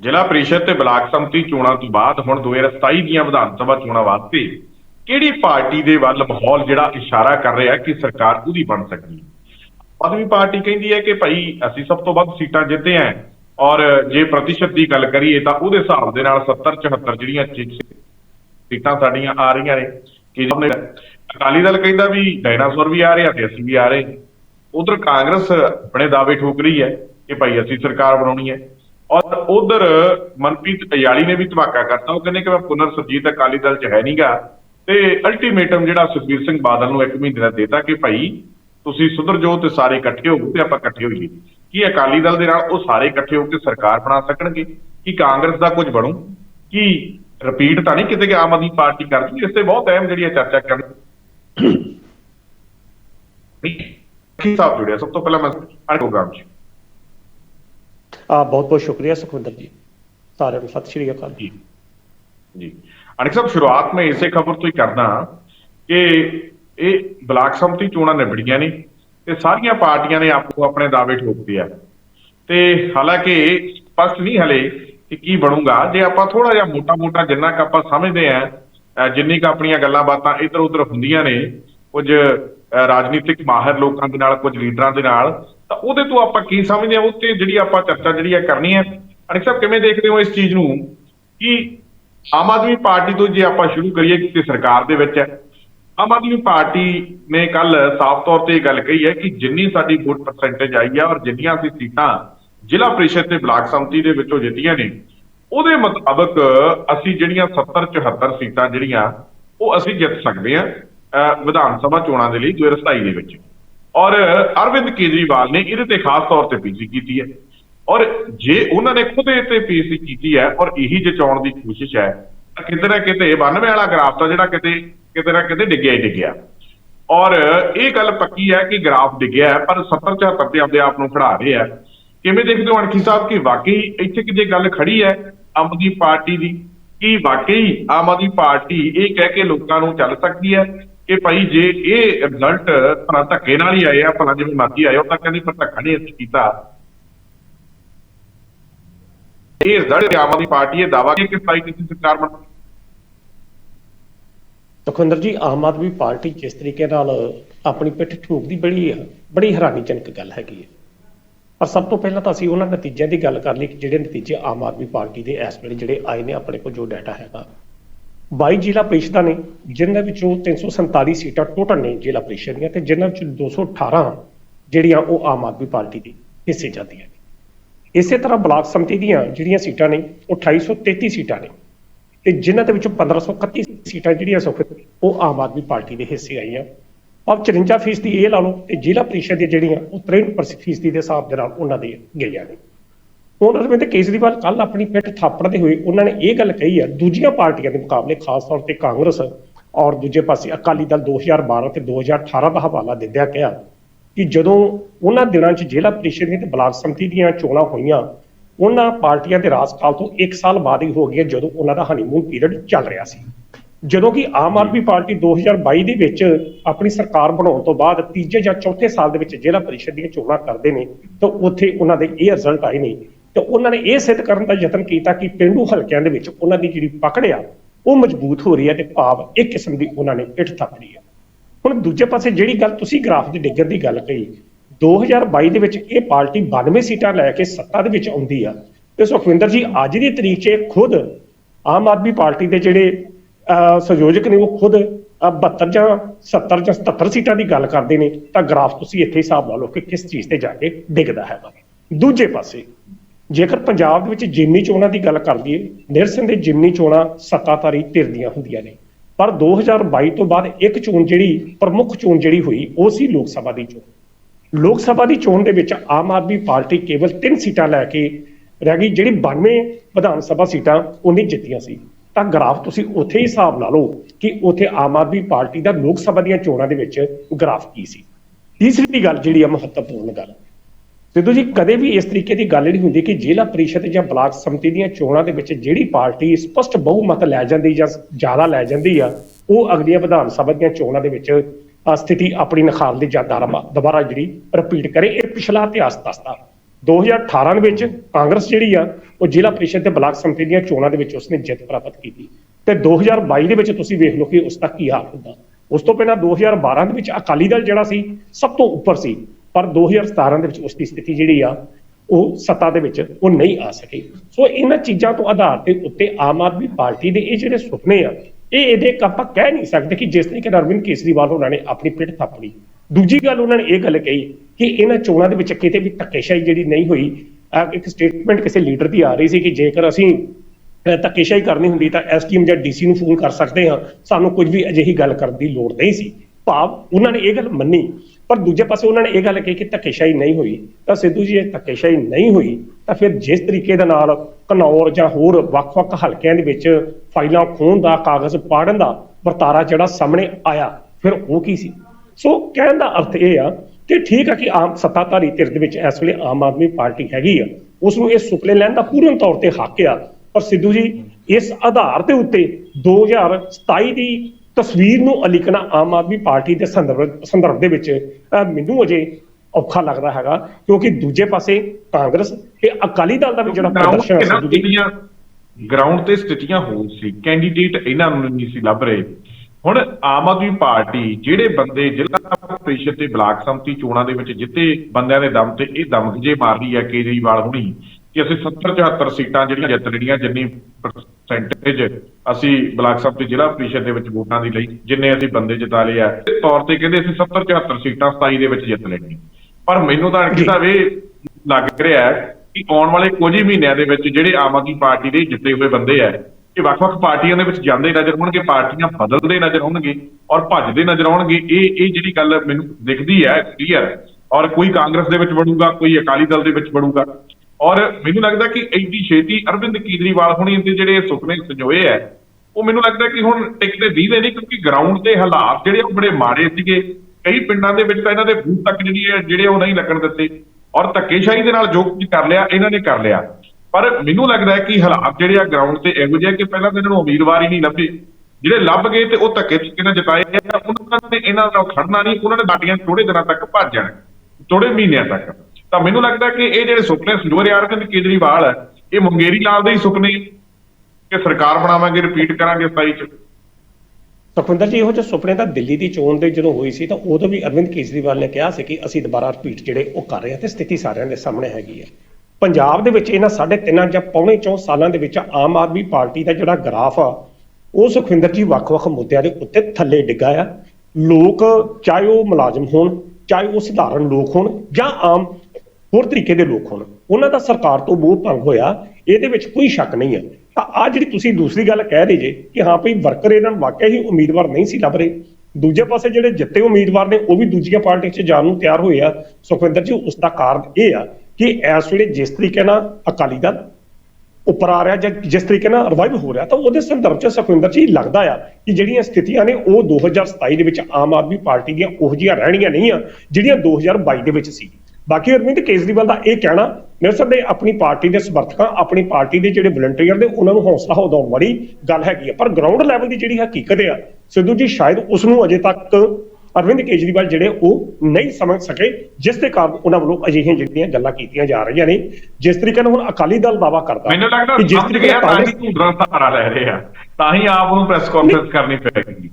ਜ਼ਿਲ੍ਹਾ ਪ੍ਰੀਸ਼ਦ ਤੇ ਬਲਾਕ ਸੰਮਤੀ ਚੋਣਾਂ ਤੋਂ ਬਾਅਦ ਹੁਣ 2027 ਦੀਆਂ ਵਿਧਾਨ ਸਭਾ ਚੋਣਾਂ ਵਾਸਤੇ ਕਿਹੜੀ ਪਾਰਟੀ ਦੇ ਵੱਲ ਮਾਹੌਲ ਜਿਹੜਾ ਇਸ਼ਾਰਾ ਕਰ ਰਿਹਾ ਕਿ ਸਰਕਾਰ ਉਹਦੀ ਬਣ ਸਕਦੀ ਹੈ? ਆਦਮੀ ਪਾਰਟੀ ਕਹਿੰਦੀ ਹੈ ਕਿ ਭਾਈ ਅਸੀਂ ਸਭ ਤੋਂ ਵੱਧ ਸੀਟਾਂ ਜਿੱਤੇ ਆਂ ਔਰ ਜੇ ਪ੍ਰਤੀਸ਼ਤ ਦੀ ਗੱਲ ਕਰੀਏ ਤਾਂ ਉਹਦੇ ਹਿਸਾਬ ਦੇ ਨਾਲ 70 74 ਜਿਹੜੀਆਂ ਸੀਟਾਂ ਸਾਡੀਆਂ ਆ ਰਹੀਆਂ ਨੇ। ਕਿ ਜਿਹਨੇ ਅਕਾਲੀ ਦਲ ਕਹਿੰਦਾ ਵੀ ਡਾਇਨਾਸੌਰ ਵੀ ਆ ਰਿਹਾ ਤੇ ਅਸੀਂ ਵੀ ਆ ਰਹੇ। ਉਧਰ ਕਾਂਗਰਸ ਆਪਣੇ ਦਾਅਵੇ ਠੋਕ ਰਹੀ ਹੈ ਕਿ ਭਾਈ ਅਸੀਂ ਸਰਕਾਰ ਬਣਾਉਣੀ ਹੈ। ਔਰ ਉਧਰ ਮਨਪ੍ਰੀਤ ਅਯਾਲੀ ਨੇ ਵੀ ਧਮਾਕਾ ਕਰਤਾ। ਉਹ ਕਹਿੰਦੇ ਕਿ ਮੈਂ ਪੁਨਰ ਸੁਰਜੀਤ ਅਕਾਲੀ ਦਲ ਚ ਹੈ ਨਹੀਂਗਾ ਤੇ ਅਲਟੀਮੇਟਮ ਜਿਹੜਾ ਸੁਖਬੀਰ ਸਿੰਘ ਬਾਦਲ ਨੂੰ ਇੱਕ ਮਹੀਨੇ ਦਾ ਦੇਤਾ ਕਿ ਭਾਈ ਤੁਸੀਂ ਸੁਧਰ ਜਾਓ ਤੇ ਸਾਰੇ ਇਕੱਠੇ ਹੋਵੋ ਤੇ ਆਪਾਂ ਇਕੱਠੇ ਹੋਈਏ। ਕੀ ਅਕਾਲੀ ਦਲ ਦੇ ਨਾਲ ਉਹ ਸਾਰੇ ਇਕੱਠੇ ਹੋ ਕੇ ਸਰਕਾਰ ਬਣਾ ਸਕਣਗੇ? ਕੀ ਕਾਂਗਰਸ ਦਾ ਕੁਝ ਬਣੂ? ਕੀ ਰਿਪੀਟ ਤਾਂ ਨਹੀਂ ਕਿਤੇ ਕਿ ਆਮ ਆਦਮੀ ਪਾਰਟੀ ਕਰਦੀ? ਇਸ ਤੇ ਬਹੁਤ ਅਹਿਮ ਜਿਹੜੀ ਹੈ ਚਰਚਾ ਕਰਨ ਕੀ ਸਾਹਿਬ ਜੁੜਿਆ? ਸਭ ਤੋਂ ਪਹਿਲਾਂ ਮੈਂ ਅੱਜ ਪ੍ਰੋਗਰਾਮ 'ਚ ਆ ਬਹੁਤ ਬਹੁਤ ਸ਼ੁਕਰੀਆ ਸੁਖਵਿੰਦਰ ਜੀ। ਸਾਰਿਆਂ ਨੂੰ ਸਤਿ ਸ਼੍ਰੀ ਅਕਾਲ। ਜੀ। ਜੀ। ਅਨਿਕ ਸਾਹਿਬ, ਸ਼ੁਰੂਆਤ ਮੈਂ ਇਸੇ ਖਬਰ ਤੋਂ ਹੀ ਕਰਦਾ ਕਿ ਇਹ ਬਲਾਕ ਸੰਮਤੀ ਚੋਣਾਂ ਨਿਬੜੀਆਂ ਨੇ ਤੇ ਸਾਰੀਆਂ ਪਾਰਟੀਆਂ ਨੇ ਆਪੋ ਆਪਣੇ ਦਾਅਵੇ ਠੋਕਦੇ ਆ। ਤੇ ਹਾਲਾਂਕਿ ਸਪਸ਼ਟ ਨਹੀਂ ਹਲੇ ਕਿ ਕੀ ਬਣੂਗਾ। ਜੇ ਆਪਾਂ ਥੋੜਾ ਜਿਹਾ ਮੋਟਾ-ਮੋਟਾ ਜਿੰਨਾ ਕੁ ਆਪਾਂ ਸਮਝਦੇ ਆ ਜਿੰਨੀ ਕੁ ਆਪਣੀਆਂ ਗੱਲਾਂ ਬਾਤਾਂ ਇੱਧਰ ਉੱਧਰ ਹੁੰਦੀਆਂ ਨੇ, ਕੁਝ ਰਾਜਨੀਤਿਕ ਮਾਹਿਰ ਲੋਕਾਂ ਦੇ ਨਾਲ, ਕੁਝ ਲੀਡਰਾਂ ਦੇ ਨਾਲ ਤਾਂ ਉਹਦੇ ਤੋਂ ਆਪਾਂ ਕੀ ਸਮਝਦੇ ਹਾਂ? ਉਹ ਤੇ ਜਿਹੜੀ ਆਪਾਂ ਚਰਚਾ ਜਿਹੜੀ ਆ ਕਰਨੀ ਹੈ। ਅਨਿਕ ਸਾਹਿਬ, ਕਿਵੇਂ ਦੇਖਦੇ ਹੋ ਇਸ ਚੀਜ਼ ਨੂੰ? ਕਿ ਆਮ ਆਦਮੀ ਪਾਰਟੀ ਤੋਂ ਜੇ ਆਪਾਂ ਸ਼ੁਰੂ ਕਰੀਏ ਕਿ ਸਰਕਾਰ ਦੇ ਵਿੱਚ ਹੈ ਆਮ ਆਦਮੀ ਪਾਰਟੀ ਨੇ ਕੱਲ ਸਾਫ਼ ਤੌਰ ਤੇ ਇਹ ਗੱਲ ਕਹੀ ਹੈ ਕਿ ਜਿੰਨੀ ਸਾਡੀ ਵੋਟ ਪਰਸੈਂਟੇਜ ਆਈ ਆ ਔਰ ਜਿੰਨੀਆਂ ਅਸੀਂ ਸੀਟਾਂ ਜ਼ਿਲ੍ਹਾ ਪ੍ਰੀਸ਼ਦ ਤੇ ਬਲਾਕ ਸੰਮਤੀ ਦੇ ਵਿੱਚੋਂ ਜਿੱਤੀਆਂ ਨੇ, ਉਹਦੇ ਮੁਤਾਬਕ ਅਸੀਂ ਜਿਹੜੀਆਂ 70 74 ਸੀਟਾਂ ਜਿਹੜੀਆਂ, ਉਹ ਅਸੀਂ ਜਿੱਤ ਸਕਦੇ ਹਾਂ ਵਿਧਾਨ ਸਭਾ ਚੋਣਾਂ ਦੇ ਲਈ 2027 ਦੇ ਵਿੱਚ। ਔਰ ਅਰਵਿੰਦ ਕੇਜਰੀਵਾਲ ਨੇ ਇਹਦੇ ਤੇ ਖਾਸ ਤੌਰ ਤੇ ਪੀਸੀ ਕੀਤੀ ਹੈ। ਔਰ ਜੇ ਉਹਨਾਂ ਨੇ ਖੁਦ ਇਹ ਤੇ ਪੀਸੀ ਕੀਤੀ ਹੈ ਔਰ ਇਹੀ ਜਚਾਉਣ ਦੀ ਕੋਸ਼ਿਸ਼ ਹੈ, ਤਾਂ ਕਿਤੇ ਨਾ ਕਿਤੇ 92 ਵਾਲਾ ਗ੍ਰਾਫ ਤਾਂ ਜਿਹੜਾ ਕਿਤੇ ਕਿਤੇ ਨਾ ਕਿਤੇ ਡਿੱਗਿਆ ਹੀ ਡਿੱਗਿਆ। ਔਰ ਇਹ ਗੱਲ ਪੱਕੀ ਹੈ ਕਿ ਗ੍ਰਾਫ ਡਿੱਗਿਆ ਹੈ, ਪਰ 70 74 ਤੇ ਆਪਦੇ ਆਪ ਨੂੰ ਖੜਾ ਰਹੇ ਆ ਕਿਵੇਂ ਦੇਖਦੇ ਹੋ ਅਣਖੀ ਸਾਹਿਬ ਕਿ ਵਾਕਈ ਇੱਥੇ ਕਿ ਜੇ ਗੱਲ ਖੜੀ ਹੈ ਆਮ ਆਦਮੀ ਪਾਰਟੀ ਦੀ? ਕੀ ਵਾਕਈ ਆਮ ਆਦਮੀ ਪਾਰਟੀ ਇਹ ਕਹਿ ਕੇ ਲੋਕਾਂ ਨੂੰ ਚੱਲ ਸਕਦੀ ਹੈ ਕਿ ਭਾਈ ਜੇ ਇਹ ਰਿਜ਼ਲਟ ਭਲਾ ਧੱਕੇ ਨਾਲ ਹੀ ਆਏ ਆ, ਭਲਾ ਜਿਵੇਂ ਮਰਜ਼ੀ ਆਏ ਤਾਂ ਕਹਿੰਦੀ ਪਰ ਧੱਕਾ ਨਹੀਂ ਅਸੀਂ ਕੀਤਾ। ਇਹ ਰਿਜ਼ਲਟ ਆਮ ਆਦਮੀ ਪਾਰਟੀ ਇਹ ਦਾਵਾ ਕਿ ਭਾਈ ਕਿਸੇ ਸਰਕਾਰ ਬਣ ਸੁਖਵਿੰਦਰ ਜੀ, ਆਮ ਆਦਮੀ ਪਾਰਟੀ ਜਿਸ ਤਰੀਕੇ ਨਾਲ ਆਪਣੀ ਪਿੱਠ ਠੋਕਦੀ ਬੜੀ ਹੈ, ਬੜੀ ਹੈਰਾਨੀਜਨਕ ਗੱਲ ਹੈਗੀ ਹੈ। ਪਰ ਸਭ ਤੋਂ ਪਹਿਲਾਂ ਤਾਂ ਅਸੀਂ ਉਹਨਾਂ ਨਤੀਜਿਆਂ ਦੀ ਗੱਲ ਕਰ ਲਈ ਕਿ ਜਿਹੜੇ ਨਤੀਜੇ ਆਮ ਆਦਮੀ ਪਾਰਟੀ ਦੇ ਇਸ ਵੇਲੇ ਜਿਹੜੇ ਆਏ ਨੇ, ਆਪਣੇ ਕੋਲ ਜੋ ਡਾਟਾ ਹੈਗਾ। 22 ਜ਼ਿਲ੍ਹਾ ਪ੍ਰੀਸ਼ਦਾਂ ਨੇ, ਜਿਨ੍ਹਾਂ ਵਿੱਚੋਂ 347 ਸੀਟਾਂ ਟੋਟਲ ਨੇ ਜ਼ਿਲ੍ਹਾ ਪ੍ਰੀਸ਼ਦ ਦੀਆਂ ਤੇ ਜਿਨ੍ਹਾਂ ਵਿੱਚੋਂ 218 ਜਿਹੜੀਆਂ ਉਹ ਆਮ ਆਦਮੀ ਪਾਰਟੀ ਦੀ ਹਿੱਸੇ ਜਾਂਦੀਆਂ ਨੇ। ਇਸੇ ਤਰ੍ਹਾਂ ਬਲਾਕ ਸਮਿਤੀ ਦੀਆਂ ਜਿਹੜੀਆਂ ਸੀਟਾਂ ਨੇ, ਉਹ 2833 ਸੀਟਾਂ ਨੇ ਤੇ ਜਿਨ੍ਹਾਂ ਦੇ ਵਿੱਚੋਂ 1531 ਸੀਟਾਂ ਜਿਹੜੀਆਂ ਸੁਖ ਉਹ ਆਮ ਆਦਮੀ ਪਾਰਟੀ ਦੇ ਹਿੱਸੇ ਆਈਆਂ। ਔਰ 54 ਫੀਸਦੀ ਇਹ ਲਾ ਲਓ ਤੇ ਜ਼ਿਲ੍ਹਾ ਪ੍ਰੀਸ਼ਦ ਦੀਆਂ ਜਿਹੜੀਆਂ ਉਹ 63 ਫੀਸਦੀ ਦੇ ਹਿਸਾਬ ਦੇ ਨਾਲ ਉਹਨਾਂ ਦੇ ਗਈਆਂ ਨੇ। ਹੁਣ ਅਰਵਿੰਦ ਕੇਜਰੀਵਾਲ ਕੱਲ ਆਪਣੀ ਪਿੱਠ ਥਾਪੜਦੇ ਹੋਏ, ਉਹਨਾਂ ਨੇ ਇਹ ਗੱਲ ਕਹੀ ਹੈ, ਦੂਜੀਆਂ ਪਾਰਟੀਆਂ ਦੇ ਮੁਕਾਬਲੇ ਖਾਸ ਤੌਰ ਤੇ ਕਾਂਗਰਸ ਔਰ ਦੂਜੇ ਪਾਸੇ ਅਕਾਲੀ ਦਲ 2012 ਤੇ 2018 ਦਾ ਹਵਾਲਾ ਦਿੰਦਿਆਂ ਕਿਹਾ ਕਿ ਜਦੋਂ ਉਹਨਾਂ ਦਿਨਾਂ 'ਚ ਜ਼ਿਲ੍ਹਾ ਪ੍ਰੀਸ਼ਦ ਦੀਆਂ ਤੇ ਬਲਾਕ ਸੰਮਤੀ ਦੀਆਂ ਚੋਣਾਂ ਹੋਈਆਂ, ਉਹਨਾਂ ਪਾਰਟੀਆਂ ਦੇ ਰਾਜਕਾਲ ਤੋਂ 1 ਸਾਲ ਬਾਅਦ ਹੀ ਹੋ ਗਿਆ ਜਦੋਂ ਉਹਨਾਂ ਦਾ ਹਨੀਮੂਨ ਪੀਰੀਅਡ ਚੱਲ ਰਿਹਾ ਸੀ। ਜਦੋਂ ਕਿ ਆਮ ਆਦਮੀ ਪਾਰਟੀ 2022 ਦੇ ਵਿੱਚ ਆਪਣੀ ਸਰਕਾਰ ਬਣਾਉਣ ਤੋਂ ਬਾਅਦ ਤੀਜੇ ਜਾਂ ਚੌਥੇ ਸਾਲ ਦੇ ਵਿੱਚ ਜ਼ਿਲ੍ਹਾ ਪ੍ਰੀਸ਼ਦ ਦੀਆਂ ਚੋਣਾਂ ਕਰਦੇ ਨੇ, ਤਾਂ ਉੱਥੇ ਉਹਨਾਂ ਦੇ ਇਹ ਰਿਜ਼ਲਟ ਆਏ ਨੇ ਤੇ ਉਹਨਾਂ ਨੇ ਇਹ ਸਿੱਧ ਕਰਨ ਦਾ ਯਤਨ ਕੀਤਾ ਕਿ ਪਿੰਡੂ ਹਲਕਿਆਂ ਦੇ ਵਿੱਚ ਉਹਨਾਂ ਦੀ ਜਿਹੜੀ ਪਕੜ ਆ ਉਹ ਮਜ਼ਬੂਤ ਹੋ ਰਹੀ ਹੈ ਤੇ ਭਾਵ ਇੱਕ ਕਿਸਮ ਦੀ ਉਹਨਾਂ ਨੇ ਪਿੱਠ ਥਾਪੜੀ ਹੈ। ਹੁਣ ਦੂਜੇ ਪਾਸੇ ਜਿਹੜੀ ਗੱਲ ਤੁਸੀਂ ਗ੍ਰਾਫ ਦੇ ਡਿੱਗਣ ਦੀ ਗੱਲ ਕਹੀ 2022 ਦੇ ਵਿੱਚ ਇਹ ਪਾਰਟੀ 92 ਸੀਟਾਂ ਲੈ ਕੇ ਸੱਤਾ ਦੇ ਵਿੱਚ ਆਉਂਦੀ ਆ। ਤੇ ਸੁਖਵਿੰਦਰ ਜੀ ਅੱਜ ਦੀ ਤਰੀਕ 'ਚ ਖੁਦ ਆਮ ਆਦਮੀ ਪਾਰਟੀ ਦੇ ਜਿਹੜੇ ਅਹ, ਸੰਯੋਜਕ ਨੇ ਉਹ ਖੁਦ ਅਹ, 72 ਜਾਂ 70 ਜਾਂ 77 ਸੀਟਾਂ ਦੀ ਗੱਲ ਕਰਦੇ ਨੇ। ਤਾਂ ਗ੍ਰਾਫ ਤੁਸੀਂ ਇੱਥੇ ਹਿਸਾਬ ਲਾ ਲਓ ਕਿ ਕਿਸ ਚੀਜ਼ ਤੇ ਜਾ ਕੇ ਡਿੱਗਦਾ ਹੈਗਾ ਦੂਜੇ ਪਾਸੇ ਜੇਕਰ ਪੰਜਾਬ ਦੇ ਵਿੱਚ ਜਿਮਨੀ ਚੋਣਾਂ ਦੀ ਗੱਲ ਕਰ ਲਈਏ ਨਿਰਸਨ ਦੇ ਜਿਮਨੀ ਚੋਣਾਂ ਸੱਤਾਧਾਰੀ ਧਿਰ ਦੀਆਂ ਹੁੰਦੀਆਂ ਨੇ। ਪਰ 2022 ਤੋਂ ਬਾਅਦ ਇੱਕ ਚੋਣ ਜਿਹੜੀ, ਪ੍ਰਮੁੱਖ ਚੋਣ ਜਿਹੜੀ ਹੋਈ, ਉਹ ਸੀ ਲੋਕ ਸਭਾ ਦੀ ਚੋਣ। ਲੋਕ ਸਭਾ ਦੀ ਚੋਣ ਦੇ ਵਿੱਚ ਆਮ ਆਦਮੀ ਪਾਰਟੀ ਕੇਵਲ 3 ਸੀਟਾਂ ਲੈ ਕੇ ਰਹਿ ਗਈ, ਜਿਹੜੀ 92 ਵਿਧਾਨ ਸਭਾ ਸੀਟਾਂ ਉਹਨੇ ਜਿੱਤੀਆਂ ਸੀ। ਤਾਂ ਗ੍ਰਾਫ ਤੁਸੀਂ ਉੱਥੇ ਹੀ ਹਿਸਾਬ ਲਾ ਲਓ ਕਿ ਉੱਥੇ ਆਮ ਆਦਮੀ ਪਾਰਟੀ ਦਾ ਲੋਕ ਸਭਾ ਦੀਆਂ ਚੋਣਾਂ ਦੇ ਵਿੱਚ ਗ੍ਰਾਫ ਕੀ ਸੀ। ਤੀਸਰੀ ਗੱਲ ਜਿਹੜੀ ਆ ਮਹੱਤਵਪੂਰਨ ਗੱਲ ਸਿੱਧੂ ਜੀ, ਕਦੇ ਵੀ ਇਸ ਤਰੀਕੇ ਦੀ ਗੱਲ ਨਹੀਂ ਹੁੰਦੀ ਕਿ ਜ਼ਿਲ੍ਹਾ ਪ੍ਰੀਸ਼ਦ ਜਾਂ ਬਲਾਕ ਸਮਿਤੀ ਦੀਆਂ ਚੋਣਾਂ ਦੇ ਵਿੱਚ ਜਿਹੜੀ ਪਾਰਟੀ ਸਪਸ਼ਟ ਬਹੁਮਤ ਲੈ ਜਾਂਦੀ ਜਾਂ ਜ਼ਿਆਦਾ ਲੈ ਜਾਂਦੀ ਆ, ਉਹ ਅਗਲੀਆਂ ਵਿਧਾਨ ਸਭਾ ਦੀਆਂ ਚੋਣਾਂ ਦੇ ਵਿੱਚ ਸਥਿਤੀ ਆਪਣੀ ਨਿਖਾਰਦੀ ਜਾਂ ਦੁਬਾਰਾ ਦੁਬਾਰਾ ਜਿਹੜੀ ਰਿਪੀਟ ਕਰੇ ਇਹ ਪਿਛਲਾ ਇਤਿਹਾਸ ਦੱਸਦਾ। 2018 ਦੇ ਵਿੱਚ ਕਾਂਗਰਸ ਜਿਹੜੀ ਆ, ਉਹ ਜ਼ਿਲ੍ਹਾ ਪ੍ਰੀਸ਼ਦ ਤੇ ਬਲਾਕ ਸਮਿਤੀ ਦੀਆਂ ਚੋਣਾਂ ਦੇ ਵਿੱਚ ਉਸਨੇ ਜਿੱਤ ਪ੍ਰਾਪਤ ਕੀਤੀ। ਤੇ 2022 ਦੇ ਵਿੱਚ ਤੁਸੀਂ ਵੇਖ ਲਓ ਕਿ ਉਸ ਦਾ ਕੀ ਹਾਲ ਹੁੰਦਾ। ਉਸ ਤੋਂ ਪਹਿਲਾਂ 2012 ਦੇ ਵਿੱਚ ਅਕਾਲੀ ਦਲ ਜਿਹੜਾ ਸੀ, ਸਭ ਤੋਂ ਉੱਪਰ ਸੀ। ਪਰ 2017 ਦੇ ਵਿੱਚ ਉਸ ਦੀ ਸਥਿਤੀ ਜਿਹੜੀ ਆ, ਉਹ ਸੱਤਾ ਦੇ ਵਿੱਚ ਉਹ ਨਹੀਂ ਆ ਸਕੀ। ਸੋ ਇਹਨਾਂ ਚੀਜ਼ਾਂ ਤੋਂ ਆਧਾਰ ਦੇ ਉੱਤੇ ਆਮ ਆਦਮੀ ਪਾਰਟੀ ਦੇ ਇਹ ਜਿਹੜੇ ਸੁਪਨੇ ਆ, ਇਹ ਇਹਦੇ ਇੱਕ ਆਪਾਂ ਕਹਿ ਨਹੀਂ ਸਕਦੇ ਕਿ ਜਿਸ ਤਰੀਕੇ ਨਾਲ ਅਰਵਿੰਦ ਕੇਜਰੀਵਾਲ ਉਹਨਾਂ ਨੇ ਆਪਣੀ ਪਿੱਠ ਥਾਪੜੀ ਦੂਜੀ ਗੱਲ ਉਹਨਾਂ ਨੇ ਇਹ ਗੱਲ ਕਹੀ ਕਿ ਇਹਨਾਂ ਚੋਣਾਂ ਦੇ ਵਿੱਚ ਕਿਤੇ ਵੀ ਧੱਕੇਸ਼ਾਹੀ ਜਿਹੜੀ ਨਹੀਂ ਹੋਈ ਇੱਕ ਸਟੇਟਮੈਂਟ ਕਿਸੇ ਲੀਡਰ ਦੀ ਆ ਰਹੀ ਸੀ ਕਿ ਜੇਕਰ ਅਸੀਂ ਧੱਕੇਸ਼ਾਹੀ ਕਰਨੀ ਹੁੰਦੀ ਤਾਂ ਐਸਟੀਐਮ ਜਾਂ ਡੀਸੀ ਨੂੰ ਫੋਨ ਕਰ ਸਕਦੇ ਹਾਂ। ਸਾਨੂੰ ਕੁਝ ਵੀ ਅਜਿਹੀ ਗੱਲ ਕਰਨ ਦੀ ਲੋੜ ਨਹੀਂ ਸੀ। ਭਾਵ ਉਹਨਾਂ ਨੇ ਇਹ ਗੱਲ ਮੰਨੀ ਪਰ ਦੂਜੇ ਪਾਸੇ ਉਹਨਾਂ ਨੇ ਇਹ ਗੱਲ ਕਹੀ ਕਿ ਧੱਕੇਸ਼ਾਹੀ ਨਹੀਂ ਹੋਈ, ਤਾਂ ਸਿੱਧੂ ਜੀ ਇਹ ਧੱਕੇਸ਼ਾਹੀ ਨਹੀਂ ਹੋਈ, ਤਾਂ ਫਿਰ ਜਿਸ ਤਰੀਕੇ ਦੇ ਨਾਲ ਘਨੌਰ ਜਾਂ ਹੋਰ ਵੱਖ-ਵੱਖ ਹਲਕਿਆਂ ਦੇ ਵਿੱਚ ਫਾਈਲਾਂ ਖੋਹਣ ਦਾ, ਕਾਗਜ਼ ਪਾੜਨ ਦਾ ਵਰਤਾਰਾ ਜਿਹੜਾ ਸਾਹਮਣੇ ਆਇਆ, ਫਿਰ ਉਹ ਕੀ ਸੀ? ਸੋ ਕਹਿਣ ਦਾ ਅਰਥ ਇਹ ਆ ਕਿ ਠੀਕ ਆ ਕਿ ਆਮ ਸੱਤਾਧਾਰੀ ਧਿਰ ਦੇ ਵਿੱਚ ਇਸ ਵੇਲੇ ਆਮ ਆਦਮੀ ਪਾਰਟੀ ਹੈਗੀ ਆ, ਉਸ ਨੂੰ ਇਹ ਸੁਪਨੇ ਲੈਣ ਦਾ ਪੂਰਨ ਤੌਰ ਤੇ ਹੱਕ ਆ, ਪਰ ਸਿੱਧੂ ਜੀ, ਇਸ ਆਧਾਰ ਦੇ ਉੱਤੇ 2027 ਦੀ ਤਸਵੀਰ ਨੂੰ ਅਲਿਖਣਾ ਆਮ ਆਦਮੀ ਪਾਰਟੀ ਦੇ ਸੰਦਰਭ ਸੰਦਰਭ ਦੇ ਵਿੱਚ ਮੈਨੂੰ ਅਜੇ ਔਖਾ ਲੱਗਦਾ ਹੈਗਾ ਕਿਉਂਕਿ ਦੂਜੇ ਪਾਸੇ ਕਾਂਗਰਸ ਤੇ ਅਕਾਲੀ ਦਲ ਦਾ ਵੀ ਜਿਹੜਾ ਪ੍ਰਦਰਸ਼ਨ ਹੈ ਜੀ। ਗਰਾਊਂਡ ਤੇ ਸਥਿਤੀਆਂ ਹੋਰ ਸੀ ਕੈਂਡੀਡੇਟ ਇਹਨਾਂ ਨੂੰ ਨਹੀਂ ਸੀ ਲੱਭ ਰਹੇ। ਹੁਣ ਆਮ ਆਦਮੀ ਪਾਰਟੀ ਜਿਹੜੇ ਬੰਦੇ ਜ਼ਿਲ੍ਹਾ ਪ੍ਰੀਸ਼ਦ ਤੇ ਬਲਾਕ ਸੰਮਤੀ ਚੋਣਾਂ ਦੇ ਵਿੱਚ ਜਿੱਤੇ ਬੰਦਿਆਂ ਦੇ ਦਮ ਤੇ ਇਹ ਦਮਗਜੇ ਮਾਰ ਰਹੀ ਹੈ ਕੇਜਰੀਵਾਲ ਹੁਣੀ ਕਿ ਅਸੀਂ 70 74 ਸੀਟਾਂ ਜਿਹੜੀਆਂ ਜਿੱਤ ਲੈਣੀਆਂ ਜਿੰਨੀ ਪਰਸੈਂਟੇਜ ਅਸੀਂ ਬਲਾਕ ਸੰਮਤੀ ਜ਼ਿਲ੍ਹਾ ਪ੍ਰੀਸ਼ਦ ਦੇ ਵਿੱਚ ਵੋਟਾਂ ਦੀ ਲਈ ਜਿੰਨੇ ਅਸੀਂ ਬੰਦੇ ਜਿਤਾ ਲਏ ਆ ਤੇ ਤੌਰ ਤੇ ਕਹਿੰਦੇ ਅਸੀਂ 70 74 ਸੀਟਾਂ 27 ਦੇ ਵਿੱਚ ਜਿੱਤ ਲੈਣੀਆਂ। ਪਰ ਮੈਨੂੰ ਤਾਂ ਜੀ। ਕਿਤਾ ਇਹ ਲੱਗ ਰਿਹਾ ਹੈ ਕਿ ਆਉਣ ਵਾਲੇ ਕੁਝ ਹੀ ਮਹੀਨਿਆਂ ਦੇ ਵਿੱਚ ਜਿਹੜੇ ਆਮ ਆਦਮੀ ਪਾਰਟੀ ਦੇ ਜਿੱਤੇ ਹੋਏ ਬੰਦੇ ਆ ਇਹ ਵੱਖ-ਵੱਖ ਪਾਰਟੀਆਂ ਦੇ ਵਿੱਚ ਜਾਂਦੇ ਨਜ਼ਰ ਆਉਣਗੇ ਪਾਰਟੀਆਂ ਬਦਲਦੇ ਨਜ਼ਰ ਆਉਣਗੇ ਔਰ ਭੱਜਦੇ ਨਜ਼ਰ ਆਉਣਗੇ। ਇਹ ਇਹ ਜਿਹੜੀ ਗੱਲ ਮੈਨੂੰ ਦਿਖਦੀ ਹੈ ਕਲੀਅਰ ਔਰ ਕੋਈ ਕਾਂਗਰਸ ਦੇ ਵਿੱਚ ਵੜੂਗਾ ਕੋਈ ਅਕਾਲੀ ਦਲ ਦੇ ਵਿੱਚ ਵੜੂਗਾ ਔਰ ਮੈਨੂੰ ਲੱਗਦਾ ਕਿ ਐਡੀ ਛੇਤੀ ਅਰਵਿੰਦ ਕੇਜਰੀਵਾਲ ਹੁਣੀ ਦੇ ਜਿਹੜੇ ਸੁਪਨੇ ਸੰਜੋਏ ਆ ਉਹ ਮੈਨੂੰ ਲੱਗਦਾ ਕਿ ਹੁਣ ਟਿਕਦੇ ਦੀਦੇ ਨਹੀਂ, ਕਿਉਂਕਿ ਗਰਾਊਂਡ ਦੇ ਹਾਲਾਤ ਜਿਹੜੇ ਉਹ ਬੜੇ ਮਾੜੇ ਸੀਗੇ। ਕਈ ਪਿੰਡਾਂ ਦੇ ਵਿੱਚ ਤਾਂ ਇਹਨਾਂ ਦੇ ਬੂਥ ਤੱਕ ਜਿਹੜੀ ਹੈ, ਜਿਹੜੇ ਉਹ ਨਹੀਂ ਲੱਗਣ ਦਿੱਤੇ। ਔਰ ਧੱਕੇਸ਼ਾਹੀ ਦੇ ਨਾਲ ਜੋ ਕੁਝ ਕਰ ਲਿਆ, ਇਹਨਾਂ ਨੇ ਕਰ ਲਿਆ। ਪਰ ਮੈਨੂੰ ਲੱਗਦਾ ਹੈ ਕਿ ਹਾਲਾਤ ਜਿਹੜੇ ਆ ਗਰਾਊਂਡ ਤੇ ਇਹੋ ਜਿਹੇ ਕਿ ਪਹਿਲਾਂ ਤਾਂ ਇਹਨਾਂ ਨੂੰ ਉਮੀਦਵਾਰ ਹੀ ਨਹੀਂ ਲੱਭੇ। ਜਿਹੜੇ ਲੱਭ ਗਏ ਤੇ ਉਹ ਧੱਕੇ ਧੱਕੇ ਨਾਲ ਜਿਤਾਏ ਆ, ਉਹਨਾਂ ਨੇ ਇਹਨਾਂ ਨਾਲ ਖੜਨਾ ਨਹੀਂ, ਉਹਨਾਂ ਨੇ ਪਾਰਟੀਆਂ ਥੋੜੇ ਦਿਨਾਂ ਤੱਕ ਭੱਜ ਜਾਣਾ ਥੋੜੇ ਮਹੀਨਿਆਂ ਤੱਕ। ਤਾਂ ਮੈਨੂੰ ਲੱਗਦਾ ਕਿ ਇਹ ਜਿਹੜੇ ਸੁਪਨੇ ਸੰਜੋਏ ਅਰਵਿੰਦ ਕੇਜਰੀਵਾਲ ਹੈ, ਇਹ ਮੰਗੇਰੀ ਲਾਲ ਦੇ ਹੀ ਸੁਪਨੇ ਕਿ ਸਰਕਾਰ ਬਣਾਵਾਂਗੇ ਰਿਪੀਟ ਕਰਾਂਗੇ 27 ਚ। ਸੁਖਵਿੰਦਰ ਜੀ, ਇਹੋ ਜਿਹੇ ਸੁਪਨੇ ਤਾਂ ਦਿੱਲੀ ਦੀ ਚੋਣ ਦੇ ਜਦੋਂ ਹੋਈ ਸੀ, ਤਾਂ ਉਦੋਂ ਵੀ ਅਰਵਿੰਦ ਕੇਜਰੀਵਾਲ ਨੇ ਕਿਹਾ ਸੀ ਕਿ ਅਸੀਂ ਦੁਬਾਰਾ ਰਿਪੀਟ ਜਿਹੜੇ ਉਹ ਕਰ ਰਹੇ ਹਾਂ ਤੇ ਸਥਿਤੀ ਸਾਰਿਆਂ ਦੇ ਸਾਹਮਣੇ ਹੈਗੀ ਹੈ। ਪੰਜਾਬ ਦੇ ਵਿੱਚ ਇਹਨਾਂ ਸਾਢੇ ਤਿੰਨਾਂ ਜਾਂ ਪੌਣੇ ਚੌਂ ਸਾਲਾਂ ਦੇ ਵਿੱਚ ਆਮ ਆਦਮੀ ਪਾਰਟੀ ਦਾ ਜਿਹੜਾ ਗ੍ਰਾਫ ਆ, ਉਹ ਸੁਖਵਿੰਦਰ ਜੀ ਵੱਖ-ਵੱਖ ਮੁੱਦਿਆਂ ਦੇ ਉੱਤੇ ਥੱਲੇ ਡਿੱਗਾ ਆ। ਲੋਕ, ਚਾਹੇ ਉਹ ਮੁਲਾਜ਼ਮ ਹੋਣ, ਚਾਹੇ ਉਹ ਸਧਾਰਨ ਲੋਕ ਹੋਣ ਜਾਂ ਆਮ ਹੋਰ ਤਰੀਕੇ ਦੇ ਲੋਕ ਹੋਣ। ਉਹਨਾਂ ਦਾ ਸਰਕਾਰ ਤੋਂ ਮੋਹ ਭੰਗ ਹੋਇਆ, ਇਹਦੇ ਵਿੱਚ ਕੋਈ ਸ਼ੱਕ ਨਹੀਂ ਹੈ। ਤਾਂ ਆ ਜਿਹੜੀ ਤੁਸੀਂ ਦੂਸਰੀ ਗੱਲ ਕਹਿ ਰਹੇ ਜੇ ਕਿ ਹਾਂ ਭਈ ਵਰਕਰ ਇਹਨਾਂ ਨੂੰ ਵਾਕਿਆ ਹੀ ਉਮੀਦਵਾਰ ਨਹੀਂ ਸੀ ਲੱਭ ਰਹੇ। ਦੂਜੇ ਪਾਸੇ ਜਿਹੜੇ ਜਿੱਤੇ ਉਮੀਦਵਾਰ ਨੇ, ਉਹ ਵੀ ਦੂਜੀਆਂ ਪਾਰਟੀਆਂ 'ਚ ਜਾਣ ਨੂੰ ਤਿਆਰ ਹੋਏ ਆ। ਸੁਖਵਿੰਦਰ ਜੀ, ਉਸ ਦਾ ਕਾਰਨ ਇਹ ਆ ਕਿ ਇਸ ਵੇਲੇ ਜਿਸ ਤਰੀਕੇ ਨਾਲ ਅਕਾਲੀ ਦਲ ਉੱਪਰ ਆ ਰਿਹਾ ਜਾਂ ਜਿਸ ਤਰੀਕੇ ਨਾਲ ਰਿਵਾਈਵ ਹੋ ਰਿਹਾ, ਤਾਂ ਉਹਦੇ ਸੰਦਰਭ 'ਚ ਸੁਖਵਿੰਦਰ ਜੀ ਲੱਗਦਾ ਆ ਕਿ ਜਿਹੜੀਆਂ ਸਥਿਤੀਆਂ ਨੇ, ਉਹ 2027 ਦੇ ਵਿੱਚ ਆਮ ਆਦਮੀ ਪਾਰਟੀ ਦੀਆਂ ਉਹ ਜਿਹੀਆਂ ਰਹਿਣੀਆਂ ਨਹੀਂ ਆ, ਜਿਹੜੀਆਂ 2022 ਦੇ ਵਿੱਚ ਸੀ। ਬਾਕੀ ਅਰਵਿੰਦ ਕੇਜਰੀਵਾਲ ਦਾ ਇਹ ਕਹਿਣਾ ਮੇਰੇ ਹਿਸਾਬ ਨਾਲ ਆਪਣੀ ਪਾਰਟੀ ਦੇ ਸਮਰਥਕਾਂ ਆਪਣੀ ਪਾਰਟੀ ਦੇ ਜਿਹੜੇ ਵਲੰਟੀਅਰ ਨੇ ਉਹਨਾਂ ਨੂੰ ਹੌਸਲਾ ਵਧਾਉਣ ਵਾਲੀ ਗੱਲ ਹੈਗੀ ਆ। ਪਰ ਗਰਾਊਂਡ ਲੈਵਲ ਦੀ ਜਿਹੜੀ ਹਕੀਕਤ ਆ ਸਿੱਧੂ ਜੀ ਸ਼ਾਇਦ ਉਸ ਨੂੰ ਅਜੇ ਤੱਕ ਅਰਵਿੰਦ ਕੇਜਰੀਵਾਲ ਜਿਹੜੇ ਉਹ ਨਹੀਂ ਸਮਝ ਸਕੇ ਜਿਸ ਦੇ ਕਾਰਨ ਉਹਨਾਂ ਵੱਲੋਂ ਅਜਿਹੀਆਂ ਜਿਹੜੀਆਂ ਗੱਲਾਂ ਕੀਤੀਆਂ ਜਾ ਰਹੀਆਂ ਨੇ। ਜਿਸ ਤਰੀਕੇ ਨਾਲ ਹੁਣ ਅਕਾਲੀ ਦਲ ਦਾਵਾ ਕਰਦਾ ਮੈਨੂੰ ਲੱਗਦਾ ਕਿ ਜਿਸ ਤਰੀਕੇ ਨਾਲ ਹੀ ਧੂੰਦਰਾ ਸਹਾਰਾ ਲੈ ਰਹੇ ਆ। ਤਾਂ ਹੀ ਆਪ ਨੂੰ ਪ੍ਰੈਸ ਕਾਨਫਰੰਸ ਕਰਨੀ ਪੈਗੀ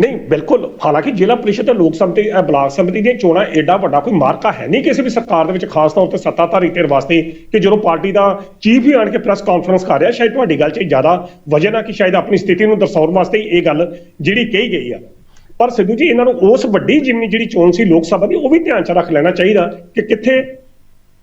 ਨਹੀਂ, ਬਿਲਕੁਲ। ਹਾਲਾਂਕਿ ਜ਼ਿਲ੍ਹਾ ਪਰਿਸ਼ਦ ਤੇ ਲੋਕ ਸਮਤੀ ਅਹ ਬਲਾਕ ਸਮਿਤੀ ਦੀਆਂ ਚੋਣਾਂ ਐਡਾ ਵੱਡਾ ਕੋਈ ਮਾਰਕਾ ਹੈ ਨਹੀਂ ਕਿਸੇ ਵੀ ਸਰਕਾਰ ਦੇ ਵਿੱਚ, ਖਾਸ ਤੌਰ ਤੇ ਸੱਤਾਧਾਰੀ ਧਿਰ ਵਾਸਤੇ, ਕਿ ਜਦੋਂ ਪਾਰਟੀ ਦਾ ਚੀਫ ਹੀ ਆਣ ਕੇ ਪ੍ਰੈਸ ਕਾਨਫਰੰਸ ਕਰ ਰਿਹਾ, ਸ਼ਾਇਦ ਤੁਹਾਡੀ ਗੱਲ 'ਚ ਜ਼ਿਆਦਾ ਵਜਨ ਆ ਕਿ ਸ਼ਾਇਦ ਆਪਣੀ ਸਥਿਤੀ ਨੂੰ ਦਰਸਾਉਣ ਵਾਸਤੇ ਹੀ ਇਹ ਗੱਲ ਜਿਹੜੀ ਕਹੀ ਗਈ ਆ। ਪਰ ਸਿੱਧੂ ਜੀ, ਇਹਨਾਂ ਨੂੰ ਉਸ ਵੱਡੀ ਜਿੰਨੀ ਜਿਹੜੀ ਚੋਣ ਸੀ ਲੋਕ ਸਭਾ ਦੀ, ਉਹ ਵੀ ਧਿਆਨ 'ਚ ਰੱਖ ਲੈਣਾ ਚਾਹੀਦਾ ਕਿ ਕਿੱਥੇ